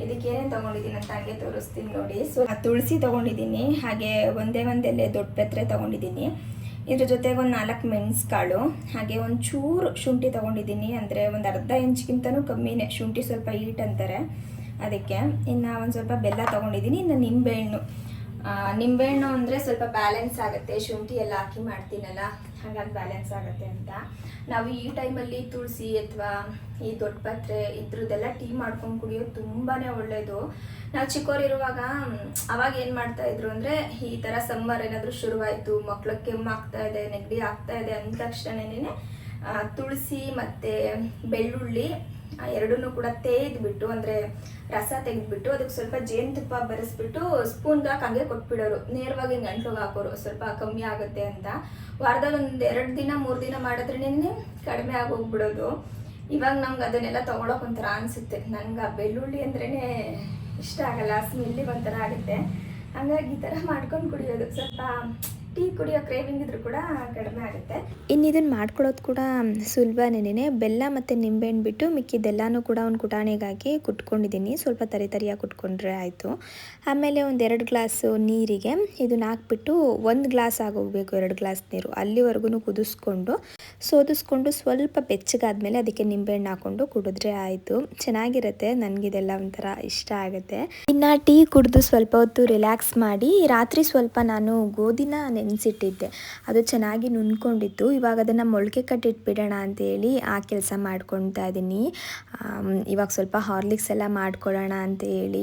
ಇದಕ್ಕೆ ಏನೇನು ತೊಗೊಂಡಿದ್ದೀನಿ ಅಂತ ಹಂಗೆ ತೋರಿಸ್ತೀನಿ ನೋಡಿ. ಸೊ ತುಳಸಿ ತೊಗೊಂಡಿದ್ದೀನಿ, ಹಾಗೆ ಒಂದೇ ಒಂದೆಲ್ಲೇ ದೊಡ್ಡ ಪೆತ್ರೆ ತೊಗೊಂಡಿದ್ದೀನಿ. ಇದ್ರ ಜೊತೆಗೆ ಒಂದು ನಾಲ್ಕು ಮೆಣಸುಕಾಳು, ಹಾಗೆ ಒಂದು ಚೂರು ಶುಂಠಿ ತೊಗೊಂಡಿದ್ದೀನಿ. ಅಂದರೆ ಒಂದು ಅರ್ಧ ಇಂಚ್ಗಿಂತನೂ ಕಮ್ಮಿನೇ. ಶುಂಠಿ ಸ್ವಲ್ಪ ಈಟ್ ಅಂತಾರೆ ಅದಕ್ಕೆ. ಇನ್ನು ಒಂದು ಸ್ವಲ್ಪ ಬೆಲ್ಲ ತೊಗೊಂಡಿದ್ದೀನಿ. ಇನ್ನು ನಿಂಬೆಹಣ್ಣು. ನಿಂಬೆಹಣ್ಣು ಅಂದರೆ ಸ್ವಲ್ಪ ಬ್ಯಾಲೆನ್ಸ್ ಆಗುತ್ತೆ. ಶುಂಠಿ ಎಲ್ಲ ಹಾಕಿ ಮಾಡ್ತೀನಲ್ಲ. ಹಾಗಾಗಿ ಬ್ಯಾಲೆನ್ಸ್ ಆಗುತ್ತೆ ಅಂತ. ನಾವು ಈ ಟೈಮಲ್ಲಿ ತುಳಸಿ ಅಥವಾ ಈ ದೊಡ್ಡ ಪತ್ರೆ ಇದ್ರದ್ದೆಲ್ಲ ಟೀ ಮಾಡ್ಕೊಂಡು ಕುಡಿಯೋದು ತುಂಬಾ ಒಳ್ಳೆಯದು ನಾವು ಚಿಕ್ಕವರಿರುವಾಗ ಅವಾಗ ಏನು ಮಾಡ್ತಾ ಇದ್ರು ಅಂದರೆ ಈ ಥರ ಸಮ್ಮರ್ ಏನಾದರೂ ಶುರುವಾಯಿತು, ಮಕ್ಳಿಗೆ ಕೆಮ್ಮು ಆಗ್ತಾ ಇದೆ, ನೆಗಡಿ ಆಗ್ತಾ ಇದೆ ಅಂದ ತಕ್ಷಣನೇ ತುಳಸಿ ಮತ್ತು ಬೆಳ್ಳುಳ್ಳಿ ಎರಡನ್ನೂ ಕೂಡ ತೇದ್ಬಿಟ್ಟು ಅಂದರೆ ರಸ ತೆಗೆದ್ಬಿಟ್ಟು, ಅದಕ್ಕೆ ಸ್ವಲ್ಪ ಜೇನುತುಪ್ಪ ಬರೆಸ್ಬಿಟ್ಟು ಸ್ಪೂನ್ಗೆ ಹಂಗೆ ಕೊಟ್ಬಿಡೋರು. ನೇರವಾಗಿ ಹಿಂಗೆ ಹಾಕೋರು. ಸ್ವಲ್ಪ ಕಮ್ಮಿ ಆಗುತ್ತೆ ಅಂತ. ವಾರದಲ್ಲಿ ಒಂದು ಎರಡು ದಿನ, ಮೂರು ದಿನ ಮಾಡಿದ್ರೇ ಕಡಿಮೆ ಆಗೋಗ್ಬಿಡೋದು ಇವಾಗ ನಮ್ಗೆ ಅದನ್ನೆಲ್ಲ ತೊಗೊಳಕ್ಕೆ ಒಂಥರ ಅನಿಸುತ್ತೆ. ನನಗೆ ಆ ಬೆಳ್ಳುಳ್ಳಿ ಅಂದ್ರೇ ಇಷ್ಟ ಆಗಲ್ಲ. ಸ್ಮೆಲ್ಲಿಗೆ ಒಂಥರ ಆಗುತ್ತೆ. ಹಂಗಾಗಿ ಈ ಥರ ಮಾಡ್ಕೊಂಡು ಕುಡಿಯೋದು. ಸ್ವಲ್ಪ ಟೀ ಕುಡಿಯೋ ಕ್ರೇವಿಂಗ್ ಇದ್ರೂ ಕೂಡ ಕಡಿಮೆ ಆಗುತ್ತೆ. ಇನ್ನು ಇದನ್ನು ಮಾಡ್ಕೊಳ್ಳೋದು ಕೂಡ ಸುಲಭನೇ ಬೆಲ್ಲ ಮತ್ತು ನಿಂಬೆಹಣ್ಣು ಬಿಟ್ಟು ಮಿಕ್ಕಿದ್ದೆಲ್ಲನೂ ಕೂಡ ಒಂದು ಕುಟಾಣಿಗಾಗಿ ಕುಟ್ಕೊಂಡಿದ್ದೀನಿ ಸ್ವಲ್ಪ ತರಿ ತರಿಯಾಗಿ ಕುಟ್ಕೊಂಡ್ರೆ ಆಯಿತು. ಆಮೇಲೆ ಒಂದು ಎರಡು ಗ್ಲಾಸು ನೀರಿಗೆ ಇದನ್ನ ಹಾಕ್ಬಿಟ್ಟು ಒಂದು ಗ್ಲಾಸ್ ಆಗೋಗ್ಬೇಕು ಎರಡು ಗ್ಲಾಸ್ ನೀರು. ಅಲ್ಲಿವರೆಗೂ ಕುದಿಸ್ಕೊಂಡು ಸೋದಿಸ್ಕೊಂಡು ಸ್ವಲ್ಪ ಬೆಚ್ಚಗಾದ್ಮೇಲೆ ಅದಕ್ಕೆ ನಿಂಬೆಹಣ್ಣು ಹಾಕ್ಕೊಂಡು ಕುಡಿದ್ರೆ ಆಯಿತು. ಚೆನ್ನಾಗಿರುತ್ತೆ. ನನಗಿದೆಲ್ಲ ಒಂಥರ ಇಷ್ಟ ಆಗುತ್ತೆ. ಇನ್ನು ಟೀ ಕುಡಿದು ಸ್ವಲ್ಪ ಹೊತ್ತು ರಿಲ್ಯಾಕ್ಸ್ ಮಾಡಿ ರಾತ್ರಿ ಸ್ವಲ್ಪ ನಾನು ಗೋಧಿನ ನೆನೆಸಿಟ್ಟಿದ್ದೆ. ಅದು ಚೆನ್ನಾಗಿ ನುಣ್ಕೊಂಡಿತ್ತು. ಇವಾಗ ಅದನ್ನು ಮೊಳಕೆ ಕಟ್ಟಿಟ್ಬಿಡೋಣ ಅಂತೇಳಿ ಆ ಕೆಲಸ ಮಾಡ್ಕೊತಾ ಇದ್ದೀನಿ ಇವಾಗ ಸ್ವಲ್ಪ ಹಾರ್ಲಿಕ್ಸ್ ಎಲ್ಲ ಮಾಡ್ಕೊಳ್ಳೋಣ ಅಂತ ಹೇಳಿ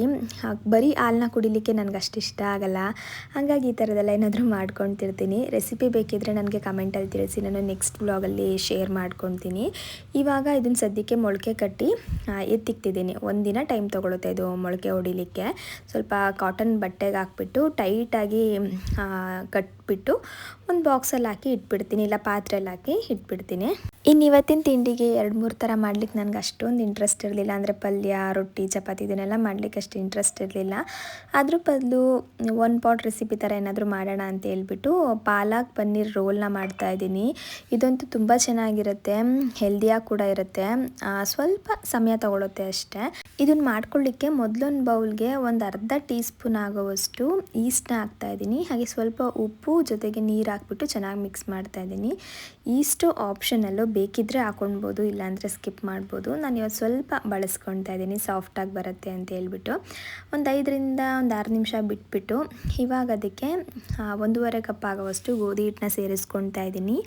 ಬರೀ ಹಾಲನ್ನ ಕುಡಿಲಿಕ್ಕೆ ನನಗೆ ಅಷ್ಟು ಇಷ್ಟ ಆಗಲ್ಲ. ಹಾಗಾಗಿ ಈ ಥರದೆಲ್ಲ ಏನಾದರೂ ಮಾಡ್ಕೊತಿರ್ತೀನಿ ರೆಸಿಪಿ ಬೇಕಿದ್ದರೆ ನನಗೆ ಕಮೆಂಟಲ್ಲಿ ತಿಳಿಸಿ. ನಾನು ನೆಕ್ಸ್ಟ್ ಬ್ಲಾಗಲ್ಲಿ ಶೇರ್ ಮಾಡ್ಕೊತೀನಿ ಇವಾಗ ಇದನ್ನು ಸದ್ಯಕ್ಕೆ ಮೊಳಕೆ ಕಟ್ಟಿ ಎತ್ತಿಕ್ತಿದ್ದೀನಿ. ಒಂದಿನ ಟೈಮ್ ತೊಗೊಳುತ್ತೆ ಇದು ಮೊಳಕೆ ಹೊಡಿಲಿಕ್ಕೆ. ಸ್ವಲ್ಪ ಕಾಟನ್ ಬಟ್ಟೆಗೆ ಹಾಕ್ಬಿಟ್ಟು ಟೈಟಾಗಿ ಕಟ್ಬಿಟ್ಟು ಒಂದು ಬಾಕ್ಸಲ್ಲಿ ಹಾಕಿ ಇಟ್ಬಿಡ್ತೀನಿ ಇಲ್ಲ ಪಾತ್ರೆಯಲ್ಲಿ ಹಾಕಿ ಇಟ್ಬಿಡ್ತೀನಿ. ಇನ್ನು ಇವತ್ತಿನ ತಿಂಡಿಗೆ ಎರಡು ಮೂರು ಥರ ಮಾಡ್ಲಿಕ್ಕೆ ನನಗೆ ಅಷ್ಟೊಂದು ಇಂಟ್ರೆಸ್ಟ್ ಇರಲಿಲ್ಲ. ಅಂದರೆ ಪಲ್ಯ, ರೊಟ್ಟಿ, ಚಪಾತಿ ಇದನ್ನೆಲ್ಲ ಮಾಡ್ಲಿಕ್ಕೆ ಅಷ್ಟು ಇಂಟ್ರೆಸ್ಟ್ ಇರಲಿಲ್ಲ. ಅದ್ರ ಬದಲು ಒನ್ ಪಾಟ್ ರೆಸಿಪಿ ಥರ ಏನಾದರೂ ಮಾಡೋಣ ಅಂತ ಹೇಳ್ಬಿಟ್ಟು ಪಾಲಕ್ ಪನ್ನೀರ್ ರೋಲ್ನ ಮಾಡ್ತಾ ಇದ್ದೀನಿ. ಇದಂತೂ ತುಂಬ ಚೆನ್ನಾಗಿರುತ್ತೆ. ಹೆಲ್ದಿಯಾಗಿ ಕೂಡ ಇರುತ್ತೆ. ಸ್ವಲ್ಪ ಸಮಯ ತಗೊಳುತ್ತೆ ಅಷ್ಟೇ. ಇದನ್ನ ಮಾಡ್ಕೊಳ್ಳಿಕ್ಕೆ ಮೊದಲೊಂದು ಬೌಲ್ಗೆ ಒಂದು ಅರ್ಧ ಟೀ ಸ್ಪೂನ್ ಆಗುವಷ್ಟು ಈಸ್ಟ್ನ ಹಾಕ್ತಾ ಇದ್ದೀನಿ. ಹಾಗೆ ಸ್ವಲ್ಪ ಉಪ್ಪು ಜೊತೆಗೆ ನೀರು ಹಾಕ್ಬಿಟ್ಟು ಚೆನ್ನಾಗಿ ಮಿಕ್ಸ್ ಮಾಡ್ತಾ ಇದ್ದೀನಿ. ಈಸ್ಟು ಆಪ್ಷನಲ್ಲು ಬೇಕಿದ್ದರೆ ಹಾಕೊಳ್ಬೋದು, ಇಲ್ಲಾಂದರೆ ಸ್ಕಿಪ್ ಮಾಡ್ಬೋದು. ನಾನು ಇವತ್ತು ಸ್ವಲ್ಪ ಬಳಸ್ಕೊಳ್ತಾ ಇದ್ದೀನಿ ಸಾಫ್ಟಾಗಿ ಬರುತ್ತೆ ಅಂತ ಹೇಳ್ಬಿಟ್ಟು. ಒಂದು ಐದರಿಂದ ಒಂದು ಆರು ನಿಮಿಷ ಬಿಟ್ಬಿಟ್ಟು ಇವಾಗ ಅದಕ್ಕೆ ಒಂದೂವರೆ ಕಪ್ ಆಗುವಷ್ಟು ಗೋಧಿ ಹಿಟ್ಟನ್ನ ಸೇರಿಸ್ಕೊಳ್ತಾ ಇದ್ದೀನಿ.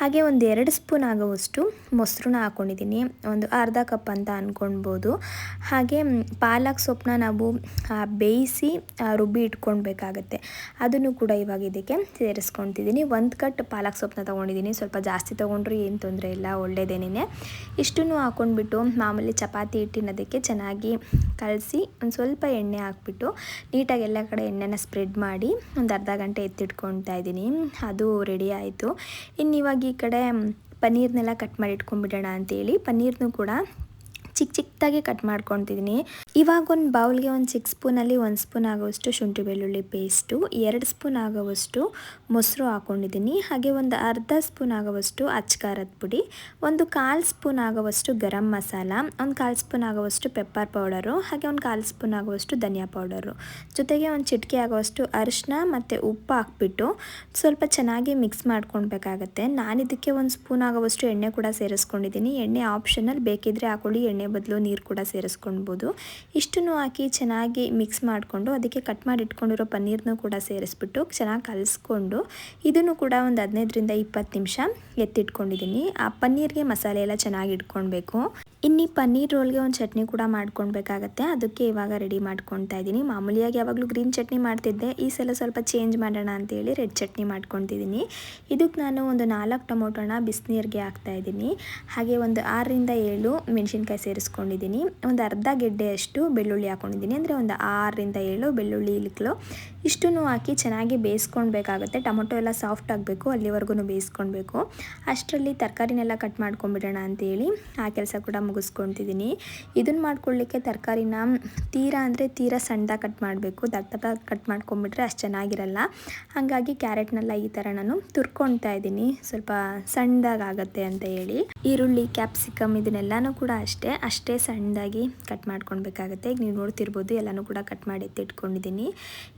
ಹಾಗೆ ಒಂದು ಎರಡು ಸ್ಪೂನ್ ಆಗೋವಷ್ಟು ಮೊಸರನ್ನ ಹಾಕ್ಕೊಂಡಿದ್ದೀನಿ ಒಂದು ಅರ್ಧ ಕಪ್ ಅಂತ ಅಂದ್ಕೊಳ್ಬೋದು ಹಾಗೆ ಪಾಲಕ್ ಸೊಪ್ಪನ್ನ ನಾವು ಬೇಯಿಸಿ ರುಬ್ಬಿ ಇಟ್ಕೊಳ್ಬೇಕಾಗತ್ತೆ. ಅದನ್ನು ಕೂಡ ಇವಾಗ ಇದಕ್ಕೆ ಸೇರಿಸ್ಕೊತಿದ್ದೀನಿ ಒಂದು ಕಟ್ ಪಾಲಕ್ ಸೊಪ್ಪನ್ನ ತೊಗೊಂಡಿದ್ದೀನಿ. ಸ್ವಲ್ಪ ಜಾಸ್ತಿ ತೊಗೊಂಡ್ರೂ ಏನು ತೊಂದರೆ ಇಲ್ಲ ಒಳ್ಳೆಯದೇನೇ ಇಷ್ಟನ್ನು ಹಾಕ್ಕೊಂಡ್ಬಿಟ್ಟು ಮಾಮೂಲಿ ಚಪಾತಿ ಹಿಟ್ಟಿನದಕ್ಕೆ ಚೆನ್ನಾಗಿ ಕಲಸಿ ಒಂದು ಸ್ವಲ್ಪ ಎಣ್ಣೆ ಹಾಕ್ಬಿಟ್ಟು ನೀಟಾಗಿ ಎಲ್ಲ ಕಡೆ ಎಣ್ಣೆನ ಸ್ಪ್ರೆಡ್ ಮಾಡಿ ಒಂದು ಅರ್ಧ ಗಂಟೆ ಎತ್ತಿಟ್ಕೊಳ್ತಾ ಇದ್ದೀನಿ. ಅದು ರೆಡಿ ಆಯಿತು. ಇನ್ನು ಇವಾಗ ಈ ಕಡೆ ಪನ್ನೀರ್ನೆಲ್ಲ ಕಟ್ ಮಾಡಿ ಇಟ್ಕೊಂಡ್ಬಿಡೋಣ ಅಂತೇಳಿ ಪನ್ನೀರ್ನೂ ಕೂಡ ಚಿಕ್ಕ ಚಿಕ್ಕದಾಗಿ ಕಟ್ ಮಾಡ್ಕೊತಿದ್ದೀನಿ ಇವಾಗ ಒಂದು ಬೌಲ್ಗೆ ಒಂದು ಸಿಕ್ಸ್ ಸ್ಪೂನಲ್ಲಿ ಒಂದು ಸ್ಪೂನ್ ಆಗುವಷ್ಟು ಶುಂಠಿ ಬೆಳ್ಳುಳ್ಳಿ ಪೇಸ್ಟು ಎರಡು ಸ್ಪೂನ್ ಆಗೋವಷ್ಟು ಮೊಸರು ಹಾಕ್ಕೊಂಡಿದ್ದೀನಿ ಹಾಗೆ ಒಂದು ಅರ್ಧ ಸ್ಪೂನ್ ಆಗೋವಷ್ಟು ಅಚ್ಕಾರದ ಪುಡಿ, ಒಂದು ಕಾಲು ಸ್ಪೂನ್ ಆಗೋವಷ್ಟು ಗರಂ ಮಸಾಲ, ಒಂದು ಕಾಲು ಸ್ಪೂನ್ ಆಗೋವಷ್ಟು ಪೆಪ್ಪರ್ ಪೌಡರು ಹಾಗೆ ಒಂದು ಕಾಲು ಸ್ಪೂನ್ ಆಗುವಷ್ಟು ಧನಿಯಾ ಪೌಡರು ಜೊತೆಗೆ ಒಂದು ಚಿಟಿಕೆ ಆಗೋವಷ್ಟು ಅರಿಶಿನ ಮತ್ತು ಉಪ್ಪು ಹಾಕ್ಬಿಟ್ಟು ಸ್ವಲ್ಪ ಚೆನ್ನಾಗಿ ಮಿಕ್ಸ್ ಮಾಡ್ಕೊಳ್ಬೇಕಾಗತ್ತೆ. ನಾನು ಇದಕ್ಕೆ ಒಂದು ಸ್ಪೂನ್ ಆಗುವಷ್ಟು ಎಣ್ಣೆ ಕೂಡ ಸೇರಿಸ್ಕೊಂಡಿದ್ದೀನಿ. ಎಣ್ಣೆ ಆಪ್ಷನಲ್ಲಿ ಬೇಕಿದ್ದರೆ ಹಾಕೊಳ್ಳಿ. ಎಣ್ಣೆ ಬದಲು ನೀರು ಕೂಡ ಸೇರಿಸ್ಕೊಳ್ಬೋದು. ಇಷ್ಟನ್ನು ಹಾಕಿ ಚೆನ್ನಾಗಿ ಮಿಕ್ಸ್ ಮಾಡಿಕೊಂಡು ಅದಕ್ಕೆ ಕಟ್ ಮಾಡಿ ಇಟ್ಕೊಂಡಿರೋ ಪನ್ನೀರ್ನೂ ಕೂಡ ಸೇರಿಸ್ಬಿಟ್ಟು ಚೆನ್ನಾಗಿ ಕಲಿಸ್ಕೊಂಡು ಇದನ್ನು ಕೂಡ ಒಂದು ಹದಿನೈದರಿಂದ ಇಪ್ಪತ್ತು ನಿಮಿಷ ಎತ್ತಿಟ್ಕೊಂಡಿದ್ದೀನಿ. ಆ ಪನ್ನೀರ್ಗೆ ಮಸಾಲೆ ಎಲ್ಲ ಚೆನ್ನಾಗಿ ಇಟ್ಕೊಳ್ಬೇಕು. ಇನ್ನು ಪನ್ನೀರ್ ರೋಲ್ಗೆ ಒಂದು ಚಟ್ನಿ ಕೂಡ ಮಾಡ್ಕೊಳ್ಬೇಕಾಗತ್ತೆ. ಅದಕ್ಕೆ ಇವಾಗ ರೆಡಿ ಮಾಡ್ಕೊತಾ ಇದ್ದೀನಿ. ಮಾಮೂಲಿಯಾಗಿ ಯಾವಾಗಲೂ ಗ್ರೀನ್ ಚಟ್ನಿ ಮಾಡ್ತಿದ್ದೆ. ಈ ಸಲ ಸ್ವಲ್ಪ ಚೇಂಜ್ ಮಾಡೋಣ ಅಂತೇಳಿ ರೆಡ್ ಚಟ್ನಿ ಮಾಡ್ಕೊತಿದ್ದೀನಿ ಇದಕ್ಕೆ ನಾನು ಒಂದು ನಾಲ್ಕು ಟೊಮೊಟೊನ ಬಿಸಿನೀರಿಗೆ ಹಾಕ್ತಾ ಇದ್ದೀನಿ. ಹಾಗೆ ಒಂದು ಆರರಿಂದ ಏಳು ಮೆಣಸಿನ್ಕಾಯಿ ಸೇರಿಸ್ಕೊಂಡಿದ್ದೀನಿ. ಒಂದು ಅರ್ಧ ಗೆಡ್ಡೆಯಷ್ಟು ಬೆಳ್ಳುಳ್ಳಿ ಹಾಕ್ಕೊಂಡಿದ್ದೀನಿ ಅಂದರೆ ಒಂದು ಆರರಿಂದ ಏಳು ಬೆಳ್ಳುಳ್ಳಿ ಇಲ್ಕಲು ಇಷ್ಟನ್ನು ಹಾಕಿ ಚೆನ್ನಾಗಿ ಬೇಯಿಸ್ಕೊಳ್ಬೇಕಾಗತ್ತೆ. ಟೊಮೊಟೊ ಎಲ್ಲ ಸಾಫ್ಟ್ ಆಗಬೇಕು, ಅಲ್ಲಿವರೆಗೂ ಬೇಯಿಸ್ಕೊಳ್ಬೇಕು. ಅಷ್ಟರಲ್ಲಿ ತರಕಾರಿನೆಲ್ಲ ಕಟ್ ಮಾಡ್ಕೊಂಬಿಡೋಣ ಅಂತೇಳಿ ಆ ಕೆಲಸ ಕೂಡ ಮುಗಿಸ್ಕೊತಿದ್ದೀನಿ ಇದನ್ನು ಮಾಡ್ಕೊಳ್ಳಿಕ್ಕೆ ತರಕಾರಿನ ತೀರಾ ಅಂದರೆ ತೀರಾ ಸಣ್ಣದಾಗಿ ಕಟ್ ಮಾಡಬೇಕು. ದಪ್ಪ ಕಟ್ ಮಾಡ್ಕೊಂಬಿಟ್ರೆ ಅಷ್ಟು ಚೆನ್ನಾಗಿರಲ್ಲ. ಹಾಗಾಗಿ ಕ್ಯಾರೆಟ್ನೆಲ್ಲ ಈ ಥರ ನಾನು ತುರ್ಕೊಳ್ತಾ ಇದ್ದೀನಿ. ಸ್ವಲ್ಪ ಸಣ್ಣದಾಗತ್ತೆ ಅಂತ ಹೇಳಿ. ಈರುಳ್ಳಿ, ಕ್ಯಾಪ್ಸಿಕಮ್ ಇದನ್ನೆಲ್ಲನೂ ಕೂಡ ಅಷ್ಟೇ ಅಷ್ಟೇ ಸಣ್ಣದಾಗಿ ಕಟ್ ಮಾಡ್ಕೊಳ್ಬೇಕಾಗತ್ತೆ. ಈಗ ನೀವು ನೋಡ್ತಿರ್ಬೋದು ಎಲ್ಲನೂ ಕೂಡ ಕಟ್ ಮಾಡಿ ಎತ್ತಿಟ್ಕೊಂಡಿದ್ದೀನಿ.